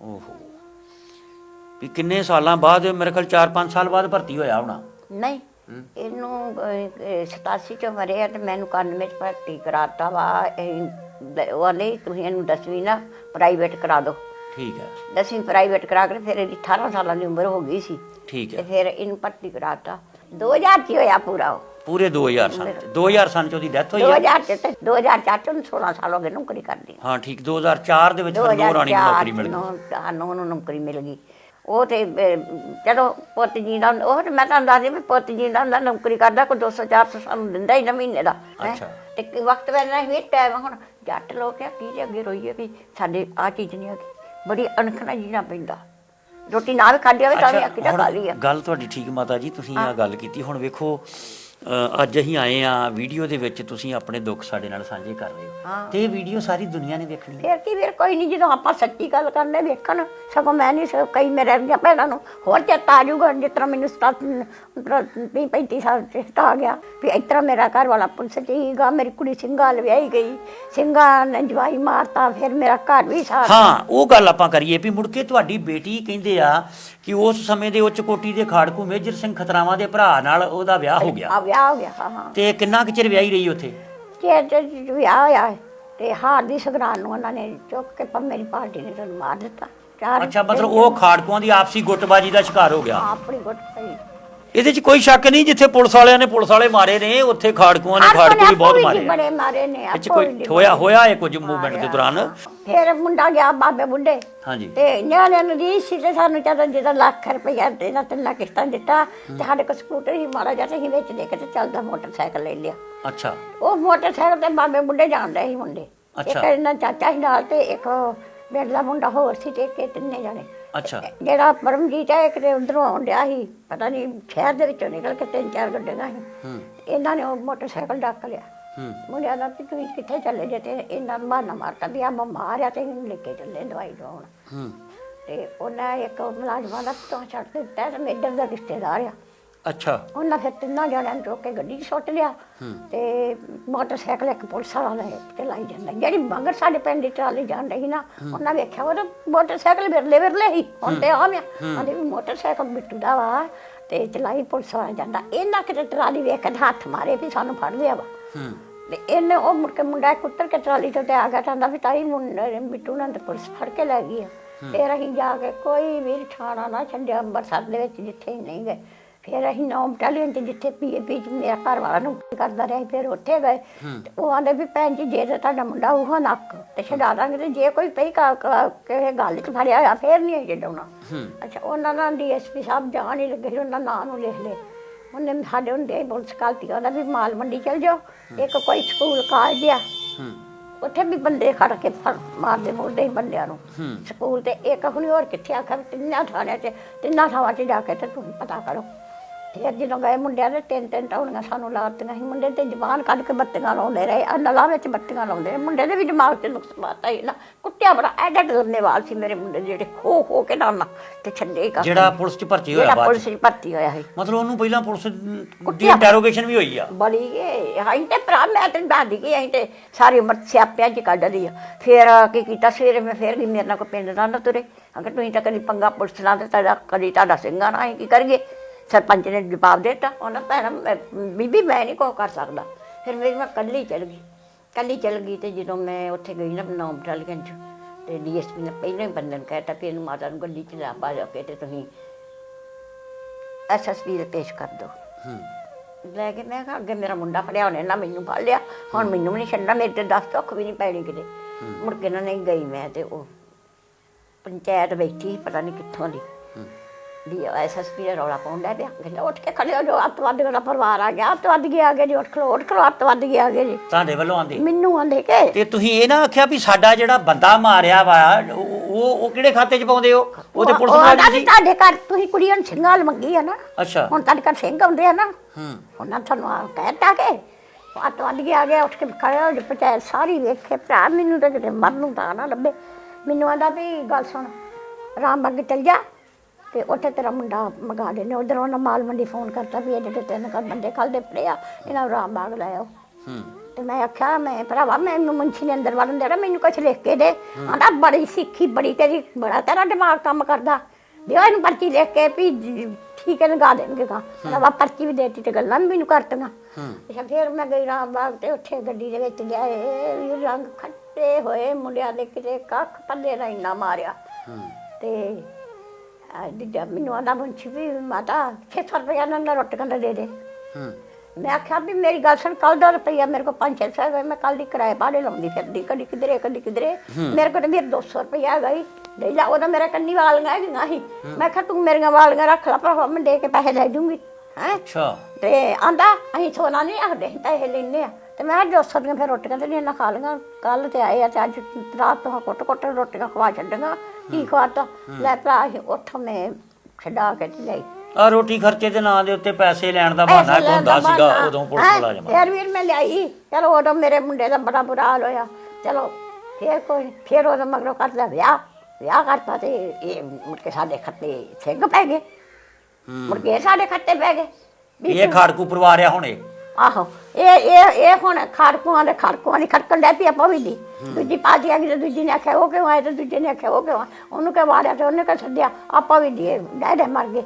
ਓਹੋ। ਵੀ ਕਿੰਨੇ ਸਾਲਾਂ ਬਾਅਦ ਮੇਰੇ ਖਿਆਲ 4-5 ਸਾਲ ਬਾਅਦ ਭਰਤੀ ਹੋਇਆ ਹੋਣਾ? ਨਹੀਂ। ਇਹਨੂੰ ਅਹ, ਅਹ, 87 ਚ ਮਰਿਆ ਤੇ ਮੈਨੂੰ 91 ਚ ਭਰਤੀ ਕਰਾਤਾ ਵਾ। ਇਹ ਦ- ਉਹ ਨਹੀਂ ਤੁਸੀਂ ਇਹਨੂੰ ਦਸਵੀਂ ਨਾ ਪ੍ਰਾਈਵੇਟ ਕਰਾ ਦਿਓ। ਠੀਕ ਹੈ। ਦਸਵੀਂ ਪ੍ਰਾਈਵੇਟ ਕਰਾ ਕੇ ਫਿਰ ਇਹਦੀ 18 ਸਾਲਾਂ ਦੀ ਉਮਰ ਹੋ ਗਈ ਸੀ। ਠੀਕ ਤੇ ਹੈ। ਫਿਰ ਇਹਨੂੰ ਭਰਤੀ ਕਰਾਤਾ। 2000 ਚ ਹੋਇਆ ਪੂਰਾ ਉਹ। ਪੂਰੇ 2000 ਸਾਲ 2000 ਸਾਲ ਚ ਉਹਦੀ ਡੈਥ ਹੋਈ ਹੈ? 2000 ਚ ਤੇ 2004 ਚ ਉਹਨੂੰ 16 ਸਾਲ ਹੋ ਗਏ ਨੌਕਰੀ ਕਰਦੀ। ਹਾਂ ਠੀਕ। 2004 ਦੇ ਵਿੱਚ ਫਿਰ ਨੂੰ ਨੌਕਰੀ ਮਿਲ ਗਈ। ਉਹਨੂੰ ਨੌਕਰੀ ਮਿਲ ਗਈ। ਉਹ ਤੇ ਜਦੋਂ ਪੁੱਤ ਜੀ ਦਾ ਉਹ ਤੇ ਮੈਂ ਤੁਹਾਨੂੰ ਦੱਸਦੀ ਵੀ ਪੁੱਤ ਜੀ ਦਾ ਹੁੰਦਾ ਨੌਕਰੀ ਕਰਦਾ ਕੋਈ 200 400 ਸਾਨੂੰ ਦਿੰਦਾ ਹੀ ਨਾ ਮਹੀਨੇ ਦਾ ਹੈਂ। ਅੱਛਾ। ਤੇ ਕੀ ਵਕਤ ਵੇਲੇ ਵੀ ਟਾਈਮ ਹੁਣ ਜੱਟ ਲੋਕ ਆ ਕੀ ਦੇ ਅੱਗੇ ਰੋਈਏ ਵੀ ਸਾਡੇ ਆ ਚੀਜ਼ ਨਹੀਂ ਹੈਗੀ ਬੜੀ ਅਣਖ ਨਾਲ ਜੀਣਾ ਪੈਂਦਾ ਰੋਟੀ ਨਾ ਵੀ ਖਾਧੀ ਹੋਵੇ ਤਾਂ ਵੀ ਅੱਕੀ ਦਾ ਹੁਣ ਖਾ ਲਈ ਆ ਗੱਲ ਤੁਹਾਡੀ ਠੀਕ ਮਾਤਾ ਜੀ ਤੁਸੀਂ ਆ ਗੱਲ ਕੀਤੀ ਹੁਣ ਵੇਖੋ ਅ, ਅੱਜ ਅਸੀਂ ਆਏ ਆ ਵੀਡੀਓ ਦੇ ਵਿੱਚ ਤੁਸੀਂ ਆਪਣੇ ਦੁੱਖ ਸਾਡੇ ਨਾਲ ਸਾਂਝੇ ਕਰ ਰਹੇ ਹੋ। ਹਾਂ। ਤੇ ਇਹ ਵੀਡੀਓ ਸਾਰੀ ਦੁਨੀਆ ਨੇ ਵੇਖਣੀ ਹੈ। ਫਿਰ ਕੀ ਫਿਰ ਕੋਈ ਨਹੀਂ ਜਦੋਂ ਆਪਾਂ ਸੱਚੀ ਗੱਲ ਕਰਨੇ ਵੇਖਣ ਸਗੋਂ ਮੈਂ ਨਹੀਂ ਸਗੋਂ ਕਈ ਮੇਰੇ ਵਰਗੀਆਂ ਭੈਣਾਂ ਨੂੰ ਹੋਰ ਚੇਤਾ ਆ ਜਾਊਗਾ ਜਿਸ ਤਰ੍ਹਾਂ ਮੈਨੂੰ ਸਤਾਤ ਵੀਹ 35 ਸਾਲ ਚੇਤਾ ਆ ਗਿਆ ਵੀ ਇਸ ਤਰ੍ਹਾਂ ਮੇਰਾ ਘਰ ਵਾਲਾ ਪੁਲਿਸ ਚ ਹੀਗਾ ਮੇਰੀ ਕੁੜੀ ਸਿੰਘਾਂ ਵਿਆਹੀ ਗਈ ਸਿੰਘਾਂ ਨੇ ਜਵਾਈ ਮਾਰਤਾ ਫਿਰ ਮੇਰਾ ਘਰ ਵੀ ਸਾੜ ਹਾਂ ਉਹ ਗੱਲ ਆਪਾਂ ਕਰੀਏ ਵੀ ਮੁੜ ਕੇ ਤੁਹਾਡੀ ਬੇਟੀ ਕਹਿੰਦੇ ਆ ਕਿ ਉਸ ਸਮੇਂ ਦੇ ਉੱਚ ਕੋਟੀ ਦੇ ਖਾੜਕੂ ਮੇਜਰ ਸਿੰਘ ਖਤਰਾਵਾਂ ਦੇ ਭਰਾ ਨਾਲ ਉਹਦਾ ਵਿਆਹ ਹੋ ਗਿਆ। ਆ ਵਿਆਹ ਹੋ ਗਿਆ ਹਾਂ। ਹਾਂ ਤੇ ਕਿੰਨਾ ਕੁ ਚਿਰ ਵਿਆਹੀ ਰਹੀ ਉੱਥੇ? ਚੇਰ ਚ ਵਿਆਹ ਹੋਇਆ ਤੇ ਹਾਰ ਦੀ ਸੰਗਰਾਨ ਨੂੰ ਉਹਨਾਂ ਨੇ ਚੁੱਕ ਕੇ ਪਰ ਮੇਰੀ ਪਾਰਟੀ ਨੇ ਤੁਹਾਨੂੰ ਮਾਰ ਦਿੱਤਾ। ਚਾਰ ਅੱਛਾ ਮਤਲਬ ਉਹ ਖਾੜਕੂਆਂ ਦੀ ਆਪਸੀ ਗੁੱਟਬਾਜੀ ਦਾ ਸ਼ਿਕਾਰ ਹੋ ਗਿਆ। ਆਪਣੀ ਗੁੱਟ ਪਈ। ਇਹਦੇ 'ਚ ਕੋਈ ਸ਼ੱਕ ਨਹੀਂ ਜਿੱਥੇ ਪੁਲਿਸ ਵਾਲਿਆਂ ਨੇ ਪੁਲਿਸ ਵਾਲੇ ਮਾਰੇ ਨੇ ਉੱਥੇ ਖਾੜਕੂਆਂ ਨੇ ਖਾੜਕੂ ਵੀ ਬਹੁਤ ਮਾਰੇ ਆ। ਬੜੇ ਮਾਰੇ ਨੇ ਇਹ 'ਚ ਕੋਈ ਹੋਇਆ। ਹੋਇਆ ਹੈ ਕੁਝ ਮੂਵਮੈਂਟ ਦੇ ਦੌਰਾਨ? ਫਿਰ ਮੁੰਡਾ ਗਿਆ ਬਾਬੇ ਬੁੱਢੇ। ਹਾਂਜੀ। ਤੇ ਨਿਆਣਿਆਂ ਨੂੰ ਦੀ ਸੀ ਤੇ ਸਾਨੂੰ ਜਦੋਂ ਜਿਹਦਾ ਲੱਖ ਰੁਪਇਆ ਦੇਣਾ ਤਿੰਨ ਕਿਸ਼ਤਾਂ ਦਿੱਤਾ ਤੇ ਸਾਡੇ ਕੋਲ ਸਕੂਟਰ ਹੀ ਮਾੜਾ ਜਿਹਾ ਤੇ ਅਸੀਂ ਵਿੱਚ ਦੇ ਕੇ ਤੇ ਚੱਲਦਾ ਮੋਟਰਸਾਈਕਲ ਲੈ ਲਿਆ। ਅੱਛਾ। ਉਹ ਮੋਟਰਸਾਈਕਲ ਤੇ ਬਾਬੇ ਬੁੱਢੇ ਰਹੇ ਸੀ ਮੁੰਡੇ। ਇੱਕ ਅੱਛਾ। ਇਹਨਾਂ ਚਾਚਾ ਸੀ ਨਾਲ ਤੇ ਇੱਕ ਦਾ ਮੁੰਡਾ ਹੋਰ ਸੀ ਤੇ ਇੱਕ ਇਹ ਤਿੰਨੇ ਜਾਣੇ। ਅੱਛਾ। ਜਿਹੜਾ ਪਰਮਜੀਤ ਹੈ ਇੱਕ ਤੇ ਉਧਰੋਂ ਆਉਂਦਿਆ ਸੀ ਪਤਾ ਨਹੀਂ ਸ਼ਹਿਰ ਦੇ ਵਿੱਚੋਂ ਨਿਕਲ ਕੇ ਤਿੰਨ ਚਾਰ ਗੱਡੀਆਂ ਸੀ। ਹੂੰ। ਇਹਨਾਂ ਨੇ ਉਹ ਮੋਟਰਸਾਈਕਲ ਡੱਕ ਲਿਆ। ਹੂੰ। ਮੁੰਡਿਆਂ ਦਾ ਵੀ ਤੁਸੀਂ ਕਿੱਥੇ ਚੱਲੇ ਜੇ ਤੇ ਇਹਨਾਂ ਨੂੰ ਬਹਾਨਾ ਮਾਰਤਾ ਵੀ ਆ ਬਿਮਾਰ ਆ ਤੇ ਇਹਨੂੰ ਲੈ ਕੇ ਚੱਲੇ ਦਵਾਈ ਦਵਾਉਣ। ਹੂੰ। ਤੇ ਉਹਨਾਂ ਇੱਕ ਮੁਲਾਜ਼ਮਾਂ ਦਾ ਤੋਂ ਛੱਡ ਦਿੱਤਾ ਤੇ ਮੇਡਰ ਦਾ ਰਿਸ਼ਤੇਦਾਰ ਆ। ਅੱਛਾ। ਉਹਨਾਂ ਫਿਰ ਤਿੰਨਾਂ ਜਣਿਆਂ ਨੂੰ ਚੁੱਕ ਕੇ ਗੱਡੀ 'ਚ ਸੁੱਟ ਲਿਆ ਤੇ ਮੋਟਰਸਾਈਕਲ ਇੱਕ ਪੁਲਿਸ ਵਾਲਾ ਲੈ ਕੇ ਲਾਈ ਜਾਂਦਾ। ਜਿਹੜੀ ਮਗਰ ਸਾਡੇ ਪਿੰਡ ਦੀ ਟਰਾਲੀ ਜਾਣ ਰਹੀ ਨਾ ਉਹਨਾਂ ਵੇਖਿਆ ਉਹ ਮੋਟਰਸਾਈਕਲ ਵਿਰਲੇ ਵਿਰਲੇ ਹੀ ਹੁਣ ਤੇ ਆ। ਮੈਂ ਉਹਦੇ ਵੀ ਮੋਟਰਸਾਈਕਲ ਬਿੱਟੂ ਦਾ ਵਾ ਤੇ ਚਲਾਈ ਪੁਲਿਸ ਵਾਲਾ ਜਾਂਦਾ। ਇਹਨਾਂ ਕਿਤੇ ਟਰਾਲੀ ਵੇਖ ਕੇ ਹੱਥ ਮਾਰੇ ਵੀ ਸਾਨੂੰ ਫੜ ਲਿਆ ਵਾ। ਤੇ ਇਹਨੇ ਉਹ ਮੁੜ ਕੇ ਮੁੰਡਾ ਕੁੱਤਰ ਕੇ ਟਰਾਲੀ ਤੋਂ ਤੇ ਆ ਗਿਆ ਕਹਿੰਦਾ ਵੀ ਤਾਈ ਮੁੰਡੇ ਬਿੱਟੂ ਨਾਲ ਤੇ ਪੁਲਿਸ ਫੜ ਕੇ ਲੈ ਗਈ ਆ। ਫਿਰ ਅਸੀਂ ਜਾ ਕੇ ਕੋਈ ਵੀ ਠਾਣਾ ਨਾ ਛੱਡਿਆ ਅੰਮ੍ਰਿਤਸਰ ਦੇ ਵਿੱਚ ਜਿੱਥੇ ਨਹੀਂ ਗਏ। ਫਿਰ ਅਸੀਂ ਨੌ ਬਟਾਲੀਅਨ ਤੇ ਜਿੱਥੇ ਪੀਏਪੀ ਚ ਮੇਰਾ ਘਰ ਵਾਲਾ ਨੂੰ ਕਰਦਾ ਰਿਹਾ ਸੀ, ਫਿਰ ਉੱਥੇ ਗਏ। ਤੇ ਉਹ ਆਂਦੇ ਵੀ ਭੈਣ ਜੀ ਜੇ ਤਾਂ ਤੁਹਾਡਾ ਮੁੰਡਾ ਉਹ ਨੱਕ ਤੇ ਛਡਾ ਦਾਂਗੇ ਤੇ ਜੇ ਕੋਈ ਪਈ ਕਾ ਕਾ- ਕਿਸੇ ਗੱਲ ਚ ਫੜਿਆ ਹੋਇਆ ਫਿਰ ਨਹੀਂ ਅਸੀਂ ਛਡਾਉਣਾ। ਅੱਛਾ ਉਹਨਾਂ ਦਾ ਡੀਐਸਪੀ ਸਾਹਿਬ ਜਾਣ ਹੀ ਲੱਗੇ ਸੀ ਉਹਨਾਂ ਨਾਂ ਨੂੰ ਲਿਖ ਲਏ। ਉਹਨੇ ਸਾਡੇ ਹੁੰਦੇ ਹੀ ਪੁਲਿਸ ਕਾਲਤੀ ਉਹਦਾ ਵੀ ਮਾਲ ਮੰਡੀ ਚਲ ਜਾਓ ਇੱਕ ਕੋਈ ਸਕੂਲ ਕਾਲਜ ਆ। ਹੂੰ। ਉੱਥੇ ਵੀ ਬੰਦੇ ਖੜ ਕੇ ਫੜ ਮਾਰਦੇ ਮੁਰਦੇ ਬੰਦਿਆਂ ਨੂੰ। ਸਕੂਲ ਤੇ ਇੱਕ ਹੁਣੀ ਹੋਰ ਕਿੱਥੇ ਆਖਿਆ ਵੀ ਤਿੰਨਾਂ ਥਾਣਿਆਂ 'ਚ ਤਿੰਨਾਂ ਥਾਵਾਂ 'ਚ ਜਾ ਕੇ ਤੇ ਤੁਸੀਂ ਪਤਾ ਕਰੋ। ਫਿਰ ਜਦੋਂ ਗਏ ਮੁੰਡਿਆਂ ਦੇ ਤਿੰਨ ਤਿੰਨ ਟਾਉਣੀਆਂ ਸਾਨੂੰ ਲਾਤੀਆਂ ਸੀ। ਮੁੰਡੇ ਤੇ ਜ਼ਬਾਨ ਕੱਢ ਕੇ ਬੱਤੀਆਂ ਲਾਉਂਦੇ ਰਹੇ। ਆ ਨਲਾਂ ਵਿੱਚ ਬੱਤੀਆਂ ਲਾਉਂਦੇ ਰਹੇ। ਮੁੰਡੇ ਦੇ ਵੀ ਦਿਮਾਗ 'ਚ ਨੁਕਸ ਪਾਤਾ ਹੀ ਨਾ। ਕੁੱਟਿਆ ਬੜਾ ਐਡਾ ਧੰਨੇਵਾਦ ਸੀ ਮੇਰੇ ਮੁੰਡੇ ਜਿਹੜੇ ਖੋ ਖੋ ਕੇ ਨਾ ਤੇ ਛੱਡੇ ਹੀ ਕਰ ਜਿਹੜਾ ਪੁਲਿਸ 'ਚ ਭਰਤੀ ਹੋਇਆ ਜਿਹੜਾ ਬਾਅਦ ਪੁਲਿਸ 'ਚ। ਭਰਤੀ ਹੋਇਆ ਸੀ। ਮਤਲਬ ਉਹਨੂੰ ਪਹਿਲਾਂ ਪੁਲਿਸ ਦੀ ਇੰਟਰੋਗੇਸ਼ਨ ਵੀ ਹੋਈ ਆ? ਬੜੀ ਏ। ਹਾਂ ਤੇ ਭਰਾ ਮੈਂ ਤੇ ਦਾਦੀ ਕੀ ਅਸੀਂ ਤੇ ਸਾਰੀ ਉਮਰ ਸਿਆਪਿਆਂ ਚ ਕੱਢ ਲਈ ਆ। ਫਿਰ ਕੀ ਕੀਤਾ? ਸਵੇਰੇ ਮੈਂ ਫਿਰ ਵੀ ਮੇਰੇ ਨਾਲ ਕੋ ਪਿੰਡ ਦਾ ਨਾ ਤੁਰੇ। ਅਗਰ ਤੁਸੀਂ ਤਾਂ ਕਦੀ ਪੰਗਾ ਪੁਲਿਸ ਨਾਲ ਤੇ ਤੁਹਾਡਾ ਕਦੀ ਤੁਹਾਡਾ ਸਿੰਘਾਂ ਨਾਲ ਅਸੀਂ ਕੀ ਕਰੀਏ? ਸਰਪੰਚ ਨੇ ਜਵਾਬ ਦਿੱਤਾ ਉਹਨਾਂ ਭੈਣਾ ਮੈਂ- ਬੀਬੀ ਮੈਂ ਨਹੀਂ ਕੋ ਕਰ ਸਕਦਾ। ਫਿਰ ਮੇਰੀ ਮੈਂ ਕੱਲੀ ਚਲ ਗਈ। ਕੱਲੀ ਚਲ ਗਈ ਤੇ ਜਦੋਂ ਮੈਂ ਉੱਥੇ ਗਈ ਨਾ ਨੌਂ ਬਟਾਲੀਅਨ ਚ ਤੇ ਡੀਐਸਪੀ ਨੇ ਪਹਿਲਾਂ ਹੀ ਬੰਦਨ ਕਹਿਤਾ ਵੀ ਇਹਨੂੰ ਮਾਤਾ ਨੂੰ ਗੱਡੀ ਚ ਲੈ ਪਾ ਜਾ ਕੇ ਤੇ ਤੁਸੀਂ ਐਸਐਸਪੀ ਦੇ ਪੇਸ਼ ਕਰ ਦਿਓ। ਹੂੰ। ਲੈ ਕੇ ਮੈਂ ਕਿਹਾ ਅੱਗੇ ਮੇਰਾ ਮੁੰਡਾ ਫੜਿਆ ਉਹਨੇ ਨਾ ਮੈਨੂੰ ਫੜ ਲਿਆ ਹੁਣ ਮੈਨੂੰ ਵੀ ਨਹੀਂ ਛੱਡਣਾ ਮੇਰੇ ਤੇ ਦਸ ਧੁੱਖ ਵੀ ਨਹੀਂ ਪੈਣੀ ਕਿਤੇ। ਮੁੜ ਕੇ ਨਾ ਨਹੀਂ ਗਈ ਮੈਂ ਤੇ ਉਹ ਪੰਚਾਇਤ ਬੈਠੀ ਸੀ, ਪਤਾ ਨਹੀਂ ਕਿੱਥੋਂ ਦੀ। ਵੀ ਐਸਐਸਪੀ ਦਾ ਰੌਲਾ ਪਾਉਂਦਾ ਪਿਆ। ਕਹਿੰਦਾ ਉੱਠ ਕੇ ਖੜੇ ਹੋ ਜੋ ਅੱਤਵਾਦ ਦਾ ਪਰਿਵਾਰ ਆ ਗਿਆ ਅੱਤਵਾਦ ਗਿਆ ਆ ਗਏ ਜੀ ਉੱਠ ਖਲੋ ਉੱਠ ਖਲੋ ਅੱਤਵਾਦ ਗਿਆ ਆ ਗਏ ਜੀ। ਤੁਹਾਡੇ ਵੱਲੋਂ ਆਂਦੇ? ਮੈਨੂੰ ਆਂਦੇ ਕਿ ਤੇ ਤੁਸੀਂ ਇਹ ਨਾ ਆਖਿਆ ਵੀ ਸਾਡਾ ਜਿਹੜਾ ਬੰਦਾ ਮਾਰਿਆ ਵਾ ਉਹ ਉਹ ਉਹ ਕਿਹੜੇ ਖਾਤੇ 'ਚ ਪਾਉਂਦੇ ਹੋ ਉਹ ਤੇ ਪੁਲਿਸ ਉਹ ਆਂਹਦਾ ਮੁਲਾਜ਼ਮ ਵੀ ਸੀ। ਤੁਹਾਡੇ ਘਰ ਤੁਸੀਂ ਕੁੜੀਆਂ ਨੂੰ ਸਿੰਘਾਂ ਵਾਲ ਮੰਗੀ ਆ ਨਾ। ਅੱਛਾ। ਹੁਣ ਤੁਹਾਡੇ ਘਰ ਸਿੰਘ ਆਉਂਦੇ ਆ ਨਾ। ਹੂੰ। ਉਹਨਾਂ ਤੁਹਾਨੂੰ ਆ ਕਹਿਤਾ ਕਿ ਅੱਤਵਾਦ ਗਿਆ ਗਿਆ ਉੱਠ ਕੇ ਖੜਿਆ ਹੋ ਪੰਚਾਇਤ ਸਾਰੀ ਵੇਖੇ ਭਰਾ ਮੈਨੂੰ ਤਾਂ ਕਿਤੇ ਮਰਨ ਨੂੰ ਤਾਂ ਨਾ ਲੱਭੇ। ਮੈਨੂੰ ਆਂਦਾ ਵੀ ਗੱਲ ਸੁਣ ਰਾਮਬਾਗ ਚੱਲ ਜਾ। ਤੇ ਉੱਥੇ ਤੇਰਾ ਮੁੰਡਾ ਮਗਾ ਦੇ ਨੇ ਉਧਰ ਉਹਨਾਂ ਮਾਲ ਮੰਡੀ ਫੋਨ ਕਰਤਾ ਵੀ ਇਹ ਜਿਹੜੇ ਤਿੰਨ ਕਰ ਬੰਦੇ ਕੱਲ ਦੇ ਫੜਿਆ ਇਹਨਾਂ ਨੂੰ ਰਾਮਬਾਗ ਲੈ ਆਓ। ਹੂੰ। ਤੇ ਮੈਂ ਆਖਿਆ ਮੈਂ ਭਰਾਵਾ ਮੈਨੂੰ ਮੁੰਸ਼ੀ ਨੇ ਅੰਦਰ ਵੜਨ ਦੇਣਾ ਮੈਨੂੰ ਕੁਛ ਲਿਖ ਕੇ ਦੇ। ਆਂਦਾ ਬੜੀ ਸਿੱਖੀ ਬੜੀ ਤੇਰੀ ਬੜਾ ਤੇਰਾ ਦਿਮਾਗ ਕੰਮ ਕਰਦਾ। ਦਿਓ ਇਹਨੂੰ ਪਰਚੀ ਲਿਖ ਕੇ ਵੀ ਠੀਕ ਹੈ ਲਗਾ ਦੇਣਗੇ ਕਾ ਭਰਾਵਾ ਪਰਚੀ ਵੀ ਦੇਤੀ ਤੇ ਗੱਲਾਂ ਵੀ ਮੈਨੂੰ ਕਰਤੀਆਂ। ਅੱਛਾ ਫਿਰ ਮੈਂ ਗਈ ਰਾਮ ਬਾਗ ਤੇ ਉੱਥੇ ਗੱਡੀ ਦੇ ਵਿੱਚ ਲਿਆਏ ਵੀ ਰੰਗ ਖੱਟੇ ਹੋਏ ਮੁੰਡਿਆਂ ਦੇ ਕਿਤੇ ਕੱਖ ਪੱਲੇ ਨਾਲ ਇੰਨਾ ਮਾਰਿਆ। ਤੇ ਦਿੱਜਾ ਮੈਨੂੰ ਆਂਦਾ ਮੁੰਸ਼ੀ ਵੀ ਮਾਤਾ 600 ਰੁਪਇਆ ਨਾਲ ਨਾ ਰੋਟੀ ਕੰਦਾ ਦੇ ਦੇ। ਹੂੰ। ਮੈਂ ਆਖਿਆ ਵੀ ਮੇਰੀ ਗੱਲ ਸੁਣ ਕੱਲ ਦਾ ਰੁਪਈਆ ਮੇਰੇ ਕੋਲ 5-6 ਸੌ ਹੈਗਾ ਮੈਂ ਕੱਲ ਦੀ ਕਿਰਾਏ ਭਾੜੇ ਲਾਉਂਦੀ ਫਿਰਦੀ ਕਦੀ ਕਿਧਰੇ ਕਦੀ ਕਿਧਰੇ। ਮੇਰੇ ਕੋਲ ਮੇਰੇ 200 ਰੁਪਈਆ ਹੈਗਾ ਹੀ। ਲੈ ਜਾ ਉਹਦਾ ਮੇਰਾ ਕੰਨੀ ਵਾਲੀਆਂ ਹੈਗੀਆਂ ਸੀ। ਮੈਂ ਕਿਹਾ ਤੂੰ ਮੇਰੀਆਂ ਵਾਲੀਆਂ ਰੱਖ ਲੈ ਪਰ ਮੈਂ ਦੇ ਕੇ ਪੈਸੇ ਲੈ ਜੂੰਗੀ ਹੈ। ਅੱਛਾ। ਤੇ ਆਂਦਾ ਅਸੀਂ ਸੋਨਾ ਨਹੀਂ ਆਖਦੇ ਅਸੀਂ ਪੈਸੇ ਲੈਨੇ ਆ। ਤੇ ਮੈਂ ਕਿਹਾ 200 ਦੀਆਂ ਫਿਰ ਰੋਟੀਆਂ ਤੇ ਨਹੀਂ ਨਾ ਖਾ ਲਈਆਂ। ਕੱਲ ਤੇ ਆਏ ਆ ਤੇ ਅੱਜ ਰਾਤ ਤੋਂ ਕੁੱਟ ਕੁੱਟ ਰੋਟੀਆਂ ਖਵਾ ਛੱਡੀਆਂ। ਕੀ ਖਵਾਤਾ ਲੈ ਭਰਾ ਅਸੀਂ ਉੱਥੋਂ ਮੈਂ ਛਡਾ ਕੇ ਤੇ ਲਈ ਆ ਰੋਟੀ ਖਰਚੇ ਦੇ ਨਾਂ ਦੇ ਉੱਤੇ ਪੈਸੇ ਲੈਣ ਦਾ ਬਹਾਨਾ ਇੱਕ ਹੁੰਦਾ ਸੀਗਾ ਉਦੋਂ ਪੁਲਿਸ ਮੁਲਾਜ਼ਮ ਫਿਰ ਵੀਰ ਮੈਂ ਲਿਆਈ। ਚਲੋ ਉਦੋਂ ਮੇਰੇ ਮੁੰਡੇ ਦਾ ਬੜਾ ਬੁਰਾ ਹਾਲ ਹੋਇਆ। ਚਲੋ ਫਿਰ ਕੋਈ ਫਿਰ ਉਹਦਾ ਮਗਰੋਂ ਕਰਦਾ ਵਿਆਹ। ਵਿਆਹ ਕਰਤਾ ਤੇ ਇਹ ਮੁੜ ਕੇ ਸਾਡੇ ਖੱਤੇ ਸਿੰਘ ਪੈ ਗਏ। ਮੁੜ ਕੇ ਸਾਡੇ ਖੱਤੇ ਪੈ ਗਏ। ਵੀ ਇਹ ਖਾੜਕੂ ਪਰਿਵਾਰ ਆ ਹੁਣ। ਇਹ ਆਹੋ ਇਹ ਇਹ ਇਹ ਹੁਣ ਖੜਕੂਆਂ ਦੇ ਖੜਕੂਆਂ ਦੀ ਖੜਕਣ ਡੈ ਪਈ ਆਪਾਂ ਵੀ ਦੀ। ਦੂਜੀ ਪਾਰਟੀ ਆ ਗਈ ਤੇ ਦੂਜੀ ਨੇ ਆਖਿਆ ਉਹ ਕਿਉਂ ਆਏ ਤੇ ਦੂਜੇ ਨੇ ਆਖਿਆ ਉਹ ਕਿਉਂ ਆਏ? ਉਹਨੂੰ ਕਿਹਾ ਵਾੜਿਆ ਤੇ ਉਹਨੇ ਕਿਹਾ ਸੱਦਿਆ ਆਪਾਂ ਵੀ ਦੀ ਡੈਡੇ ਮਰ ਗਏ।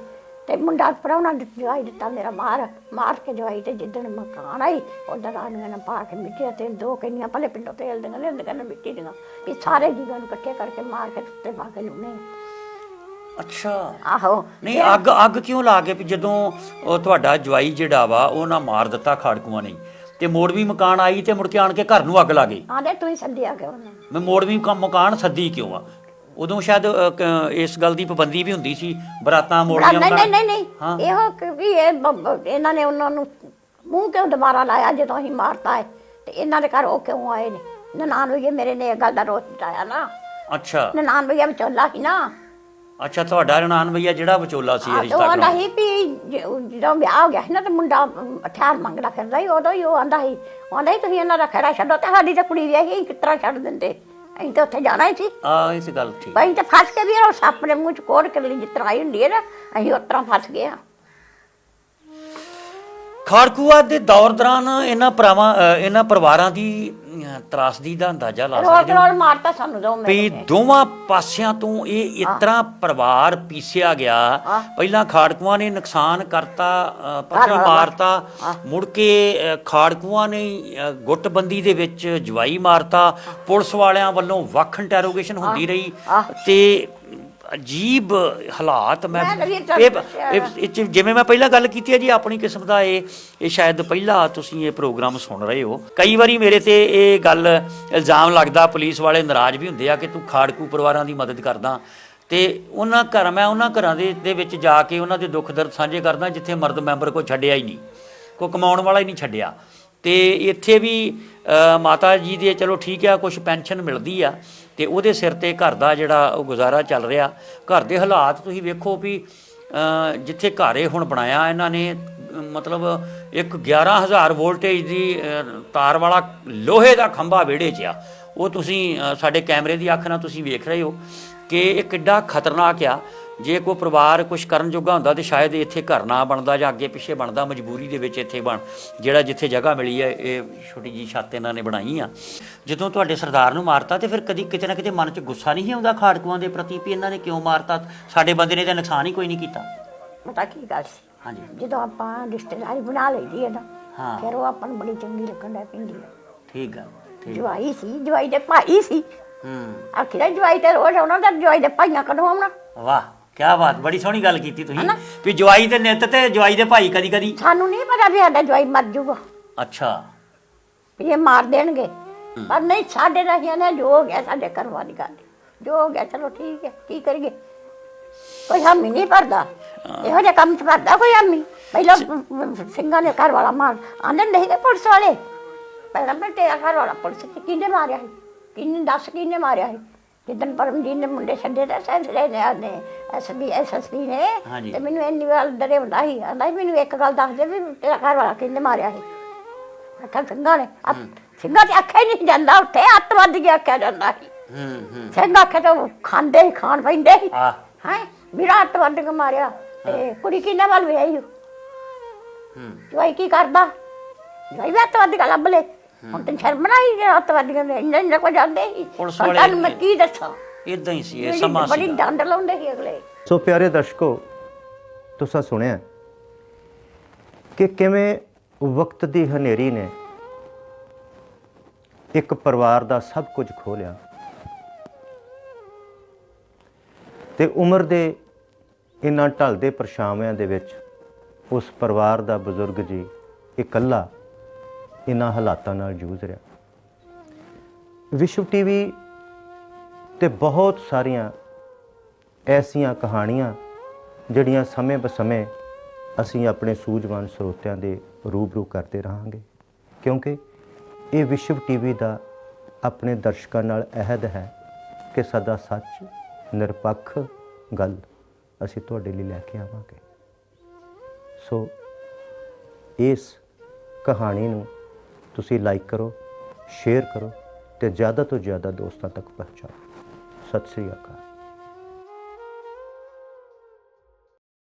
ਤੇ ਮੁੰਡਾ ਪਰਾਉਣਾ ਜਵਾਈ ਦਿੱਤਾ ਮੇਰਾ ਮਾਰ ਮਾਰ ਕੇ ਜਵਾਈ ਤੇ ਜਿੱਦਣ ਮਕਾਨ ਆਈ ਉਦੋਂ ਆਣੀਆਂ ਨੇ ਪਾ ਕੇ ਮਿੱਟੀ ਤੇ ਦੋ ਕਿੰਨੀਆਂ ਭਲੇ ਪਿੰਡੋਂ ਤੇਲ ਦੀਆਂ ਲੈਂਦੀਆਂ ਨੇ ਮਿੱਟੀ ਦੀਆਂ। ਵੀ ਸਾਰੇ ਜੀਵਾਂ ਨੂੰ ਇਕੱਠੇ ਕਰਕੇ ਮਾਰ ਕੇ ਉੱਤੇ ਪਾ ਕੇ ਲੁਣੇ ਅੱਛਾ। ਆਹੋ। ਨਹੀਂ ਅੱਗ ਅੱਗ ਕਿਉਂ ਲਾ ਕੇ ਵੀ ਜਦੋਂ ਉਹ ਤੁਹਾਡਾ ਜਵਾਈ ਜਿਹੜਾ ਵਾ ਉਹ ਨਾ ਮਾਰ ਦਿੱਤਾ ਖਾੜਕੂਆਂ ਨੇ। ਤੇ ਮੋੜਵੀ ਮਕਾਨ ਆਈ ਤੇ ਮੁੜ ਕੇ ਆਣ ਕੇ ਘਰ ਨੂੰ ਅੱਗ ਲਾ ਗਈ। ਆਂਦੇ ਤੂੰ ਹੀ ਸੱਦਿਆ ਕਿ ਉਹਨੇ। ਮੈਂ ਮੋੜਵੀ ਕ- ਮਕਾਨ ਸੱਦੀ ਕਿਉਂ ਆ? ਉਦੋਂ ਸ਼ਾਇਦ ਅ, ਕ- ਇਸ ਗੱਲ ਦੀ ਪਾਬੰਦੀ ਵੀ ਹੁੰਦੀ ਸੀ ਬਰਾਤਾਂ ਮੋੜੀਆਂ ਨਹੀਂ ਨਹੀਂ ਨਹੀਂ ਹਾਂ। ਨਹੀਂ ਇਹੋ ਕਿ ਵੀ ਇਹ ਬ- ਬ- ਇਹਨਾਂ ਨੇ ਉਹਨਾਂ ਨੂੰ ਮੂੰਹ ਕਿਉਂ ਦੁਬਾਰਾ ਲਾਇਆ ਜਦੋਂ ਅਸੀਂ ਮਾਰਤਾ ਹੈ? ਤੇ ਇਹਨਾਂ ਦੇ ਘਰ ਉਹ ਕਿਉਂ ਆਏ ਨੇ? ਨਨਾਣ ਹੋਈਏ ਮੇਰੇ ਨੇ ਇਹ ਗੱਲ ਦਾ ਰੋਸ ਟਾਇਆ ਨਾ। ਅੱਛਾ। ਨਨਾਣ ਭਈਆ ਵਿਚੋਲਾ ਸੀ ਨਾ। ਅੱਛਾ ਤੁਹਾਡਾ ਰਣਾਨ ਭਈਆ ਜਿਹੜਾ ਵਿਚੋਲਾ ਸੀ ਇਹ ਰਿਸ਼ਤਾ ਉਹ ਆਂਦਾ ਕਰਾਉਣ ਸੀ ਵੀ ਜ- ਜਦੋਂ ਵਿਆਹ ਹੋ ਗਿਆ ਸੀ ਨਾ ਤੇ ਮੁੰਡਾ ਅਮ, ਹਥਿਆਰ ਮੰਗਦਾ ਫਿਰਦਾ ਸੀ ਉਦੋਂ ਹੀ ਉਹ ਆਂਦਾ ਸੀ ਉਹ ਆਂਦਾ ਸੀ ਤੁਸੀਂ ਇਹਨਾਂ ਦਾ ਖੜਾ ਛੱਡੋ ਤੇ ਸਾਡੀ ਤਾਂ ਕੁੜੀ ਵਿਆਹੀ ਕਿਸ ਤਰ੍ਹਾਂ ਛੱਡ ਦਿੰਦੇ? ਅਸੀਂ ਤਾਂ ਉੱਥੇ ਜਾਣਾ ਹੀ ਸੀ। ਆ ਤੇ ਗੱਲ ਠੀਕ। ਅਸੀਂ ਤਾਂ ਫਸ ਕੇ ਵੀ ਉਹ ਸੱਪ ਦੇ ਮੂੰਹ ਚ ਕੋੜ ਕੇ ਲਈ ਜਿਸ ਤਰ੍ਹਾਂ ਆਈ ਹੁੰਦੀ ਹੈ ਨਾ ਅਸੀਂ ਉਸ ਤਰ੍ਹਾਂ ਫਸ ਗਏ ਆ। ਖਾੜਕੂਆ ਦੇ ਦੌਰ ਦੌਰਾਨ ਇਹਨਾਂ ਭਰਾਵਾਂ ਅ, ਇਹਨਾਂ ਪਰਿਵਾਰਾਂ ਦੀ ਅ, ਤਰਾਸਦੀ ਦਾ ਅੰਦਾਜ਼ਾ ਲਾ ਰੋਲ ਸਕਦੇ ਹੋ? ਰੋਲ ਮਾਰਤਾ ਸਾਨੂੰ ਦੋ ਵੀ ਮਿੰਟ ਦੋਵਾਂ ਪਾਸਿਆਂ ਤੋਂ ਇਹ ਇਸ ਤਰ੍ਹਾਂ ਪਰਿਵਾਰ ਪੀਸਿਆ ਗਿਆ। ਪਹਿਲਾਂ ਖਾੜਕੂਆਂ ਨੇ ਨੁਕਸਾਨ ਕਰਤਾ ਅ, ਮਾਰਤਾ। ਮੁੜ ਕੇ ਅ, ਖਾੜਕੂਆਂ ਨੇ ਅ, ਗੁੱਟਬੰਦੀ ਦੇ ਵਿੱਚ ਜਵਾਈ ਮਾਰਤਾ। ਪੁਲਿਸ ਵਾਲਿਆਂ ਵੱਲੋਂ ਵੱਖ ਇੰਟਰੋਗੇਸ਼ਨ ਹੁੰਦੀ ਰਹੀ। ਤੇ ਅਜੀਬ ਹਾਲਾਤ ਮੈਂ ਇਹ- ਇਹ- ਜਿਵੇਂ ਮੈਂ ਪਹਿਲਾਂ ਗੱਲ ਕੀਤੀ ਹੈ ਜੀ ਆਪਣੀ ਕਿਸਮ ਦਾ ਇਹ ਇਹ ਸ਼ਾਇਦ ਪਹਿਲਾ ਤੁਸੀਂ ਇਹ ਪ੍ਰੋਗਰਾਮ ਸੁਣ ਰਹੇ ਹੋ। ਕਈ ਵਾਰੀ ਮੇਰੇ ਤੇ ਇਹ ਗੱਲ ਇਲਜ਼ਾਮ ਲੱਗਦਾ ਪੁਲਿਸ ਵਾਲੇ ਨਾਰਾਜ਼ ਵੀ ਹੁੰਦੇ ਆ ਕਿ ਤੂੰ ਖਾੜਕੂ ਪਰਿਵਾਰਾਂ ਦੀ ਮਦਦ ਕਰਦਾ। ਤੇ ਉਹਨਾਂ ਘਰ ਮੈਂ ਉਹਨਾਂ ਘਰਾਂ ਦੇ ਦੇ ਵਿੱਚ ਜਾ ਕੇ ਉਹਨਾਂ ਦੇ ਦੁੱਖ ਦਰਦ ਸਾਂਝੇ ਕਰਦਾ ਜਿੱਥੇ ਮਰਦ ਮੈਂਬਰ ਕੋਈ ਛੱਡਿਆ ਹੀ ਨਹੀਂ। ਕੋਈ ਕਮਾਉਣ ਵਾਲਾ ਹੀ ਨਹੀਂ ਛੱਡਿਆ। ਤੇ ਇੱਥੇ ਵੀ ਮਾਤਾ ਜੀ ਦੇ ਚਲੋ ਠੀਕ ਆ ਕੁਝ ਪੈਨਸ਼ਨ ਮਿਲਦੀ ਆ। ਤੇ ਉਹਦੇ ਸਿਰ ਤੇ ਘਰ ਦਾ ਜਿਹੜਾ ਉਹ ਗੁਜ਼ਾਰਾ ਚੱਲ ਰਿਹਾ। ਘਰ ਦੇ ਹਾਲਾਤ ਤੁਸੀਂ ਵੇਖੋ ਵੀ ਅ, ਜਿੱਥੇ ਘਰੇ ਹੁਣ ਬਣਾਇਆ ਇਹਨਾਂ ਨੇ ਮਤਲਬ ਇੱਕ 11000 ਵੋਲਟੇਜ ਦੀ ਤਾਰ ਵਾਲਾ ਲੋਹੇ ਦਾ ਖੰਭਾ ਵਿਹੜੇ 'ਚ ਆ। ਉਹ ਤੁਸੀਂ ਸਾਡੇ ਕੈਮਰੇ ਦੀ ਅੱਖ ਨਾਲ ਤੁਸੀਂ ਵੇਖ ਰਹੇ ਹੋ ਕਿ ਇਹ ਕਿੱਡਾ ਖਤਰਨਾਕ ਆ। ਜੇ ਕੋਈ ਪਰਿਵਾਰ ਕੁਝ ਕਰਨ ਜੋਗਾ ਹੁੰਦਾ ਤੇ ਸ਼ਾਇਦ ਇੱਥੇ ਘਰ ਨਾ ਬਣਦਾ ਜਾਂ ਅੱਗੇ ਪਿੱਛੇ ਬਣਦਾ ਮਜਬੂਰੀ ਦੇ ਵਿੱਚ ਇੱਥੇ ਬਣ ਜਿਹੜਾ ਜਿੱਥੇ ਜਗ੍ਹਾ ਮਿਲੀ ਹੈ ਇਹ ਛੋਟੀ ਜੀ ਛੱਤ ਇਹਨਾਂ ਨੇ ਬਣਾਈ ਆ। ਜਦੋਂ ਤੁਹਾਡੇ ਸਰਦਾਰ ਨੂੰ ਮਾਰਤਾ ਤੇ ਫਿਰ ਕਦੀ ਕਿਤੇ ਨਾ ਕਿਤੇ ਮਨ 'ਚ ਗੁੱਸਾ ਨਹੀਂ ਆਉਂਦਾ ਖਾੜਕੂਆਂ ਦੇ ਪ੍ਰਤੀ ਵੀ ਇਹਨਾਂ ਨੇ ਕਿਉਂ ਮਾਰਤਾ? ਸਾਡੇ ਬੰਦੇ ਨੇ ਤਾਂ ਨੁਕਸਾਨ ਹੀ ਕੋਈ ਨਹੀਂ ਕੀਤਾ। ਪਤਾ ਕੀ ਗੱਲ ਸੀ? ਹਾਂਜੀ। ਜਦੋਂ ਆਪਾਂ ਰਿਸ਼ਤੇਦਾਰੀ ਬਣਾ ਲਈਦੀ ਹੈ ਨਾ ਹਾਂ। ਫਿਰ ਉਹ ਆਪਾਂ ਨੂੰ ਬੜੀ ਚੰਗੀ ਲੱਗਣ ਲੱਗ ਪੈਂਦੀ ਹੈ। ਠੀਕ ਆ ਠੀਕ। ਜਵਾਈ ਸੀ ਜਵਾਈ ਦੇ ਭਾਈ ਸੀ। ਹੂੰ। ਆਖਿਰ ਜਵਾਈ ਤੇ ਰੋਜ਼ ਆਉਣਾ ਤਾਂ ਜਵਾਈ ਦੇ ਭਾਈਆਂ ਕਦੋਂ ਆਉਣਾ? ਵਾਹ। ਕੀ ਬਾਤ ਬੜੀ ਸੋਹਣੀ ਗੱਲ ਕੀਤੀ ਤੁਸੀਂ। ਵੀ ਜਵਾਈ ਦੇ ਨਿੱਤ ਤੇ ਜਵਾਈ ਦੇ ਭਾਈ ਕਦੀ ਕਦੀ। ਸਾਨੂੰ ਨਹੀਂ ਪਤਾ ਵੀ ਸਾਡਾ ਜਵਾਈ ਮਰ ਜਾਊਗਾ ਅੱਛਾ। ਵੀ ਇਹ ਮਾਰ ਦੇਣਗੇ। ਪਰ ਨਹੀਂ ਸਾਡੇ ਰਹੀਆਂ ਨੇ ਜੋ ਹੋ ਗਿਆ ਸਾਡੇ ਘਰਵਾਲੀ ਗੱਲ ਜੋ ਹੋ ਗਿਆ ਚਲੋ ਠੀਕ ਹੈ ਕੀ ਕਰੀਏ? ਕੋਈ ਹਾਮੀ ਨਹੀਂ ਭਰਦਾ। ਇਹੋ ਜਿਹਾ ਕੰਮ ਚ ਭਰਦਾ ਕੋਈ ਹਾਮੀ? ਪਹਿਲਾਂ ਸਿੰਘਾਂ ਨੇ ਘਰ ਵਾਲਾ ਮਾਰ ਆਂਦੇ ਨਹੀਂ ਤੇ ਪੁਲਿਸ ਵਾਲੇ। ਪਹਿਲਾਂ ਮੈਂ ਤੇਰਾ ਘਰ ਵਾਲਾ ਪੁਲਿਸ ਚ ਕਿਹਨੇ ਮਾਰਿਆ ਸੀ? ਕਿਹਨੇ ਦੱਸ ਕਿਹਨੇ ਮਾਰਿਆ ਸੀ? ਜਿੱਦਨ ਪਰਮਜੀਤ ਨੇ ਮੁੰਡੇ ਛੱਡੇ ਤਾਂ ਸੈਂਸਰੇ ਨੇ ਆਨੇ ਐਸਬੀ ਐਸਐਸਪੀ ਨੇ। ਹਾਂਜੀ। ਤੇ ਮੈਨੂੰ ਇੰਨੀ ਗੱਲ ਡਰੇ ਹੁੰਦਾ ਸੀ ਆਂਦਾ ਸੀ ਮੈਨੂੰ ਇੱਕ ਗੱਲ ਦੱਸ ਦੇ ਵੀ ਤੇਰਾ ਘਰ ਵਾਲਾ ਕਿਹਨੇ ਮਾਰਿਆ ਸੀ। ਆਖਾਂ ਸਿੰਘਾਂ ਨੇ ਆ- ਸਿੰਘਾਂ ਤੇ ਹੀ ਨਹੀਂ ਜਾਂਦਾ ਉੱਥੇ ਅੱਤਵਾਦੀ ਆਖਿਆ ਜਾਂਦਾ ਸੀ। ਹੂੰ ਹੂੰ। ਸਿੰਘ ਆਖੇ ਤਾਂ ਉਹ ਖਾਂਦੇ ਹੀ ਖਾਣ ਪੈਂਦੇ ਸੀ। ਆ ਹੈ ਵੀਰਾ ਅੱਤਵਾਦੀ ਕੇ ਮਾਰਿਆ ਤੇ ਕੁੜੀ ਕਿੰਨਾ ਵੱਲ ਵਿਆਹੀ ਹੂੰ। ਜਵਾਈ ਕੀ ਕਰਦਾ? ਜਵਾਈ ਵੀ ਅੱਤਵਾਦੀ ਕਾ ਲੱਭ ਲੈ। ਹੁਣ ਤੇ ਸ਼ਰਮ ਨਾ ਜੇ ਅੱਤਵਾਦੀਆਂ ਨੇ ਇੰਨਾ ਇੰਨਾ ਕੋ ਜਾਂਦੇ ਪੁਲਿਸ ਹੁਣ ਵਾਲੇ- ਤੁਹਾਨੂੰ ਮੈਂ ਕੀ ਦੱਸਾਂ? ਇਦਾਂ ਹੀ ਸੀ ਇਹ ਸਮਾਂ ਬੜੀ ਸੀ ਡੰਡ ਲਾਉਂਦੇ ਸੀ ਅਗਲੇ। ਸੋ ਪਿਆਰੇ ਦਰਸ਼ਕੋ ਤੁਸੀਂ ਸੁਣਿਆ ਕਿ ਕਿਵੇਂ ਵਕਤ ਦੀ ਹਨੇਰੀ ਨੇ ਇੱਕ ਪਰਿਵਾਰ ਦਾ ਸਭ ਕੁਝ ਖੋਹ ਲਿਆ ਤੇ ਉਮਰ ਦੇ ਇਨਾਂ ਢਲਦੇ ਪਰਛਾਵਿਆਂ ਦੇ ਵਿੱਚ ਉਸ ਪਰਿਵਾਰ ਦਾ ਬਜ਼ੁਰਗ ਜੀ ਇਕੱਲਾ ਇਨਾਂ ਹਾਲਾਤਾਂ ਨਾਲ ਜੂਝ ਰਿਹਾ। ਵਿਸ਼ਵ ਟੀਵੀ ਤੇ ਬਹੁਤ ਸਾਰੀਆਂ ਐਸੀਆਂ ਕਹਾਣੀਆਂ ਜਿਹੜੀਆਂ ਸਮੇਂ ਬਸਮੇਂ ਅਸੀਂ ਆਪਣੇ ਸੂਝਵਾਨ ਸਰੋਤਿਆਂ ਦੇ ਰੂਬਰੂ ਕਰਦੇ ਰਹਾਂਗੇ, ਕਿਉਂਕਿ ਇਹ ਵਿਸ਼ਵ ਟੀਵੀ ਦਾ ਆਪਣੇ ਦਰਸ਼ਕਾਂ ਨਾਲ ਅਹਿਦ ਹੈ ਕਿ ਸਦਾ ਸੱਚ, ਨਿਰਪੱਖ ਗੱਲ ਅਸੀਂ ਤੁਹਾਡੇ ਲਈ ਲੈ ਕੇ ਆਵਾਂਗੇ। ਸੋ ਇਸ ਕਹਾਣੀ ਨੂੰ ਤੁਸੀਂ ਲਾਈਕ ਕਰੋ ਸ਼ੇਅਰ ਕਰੋ ਤੇ ਜ਼ਿਆਦਾ ਤੋਂ ਜ਼ਿਆਦਾ ਦੋਸਤਾਂ ਤੱਕ ਪਹੁੰਚਾਓ। ਸਤਿ ਸ੍ਰੀ ਅਕਾਲ।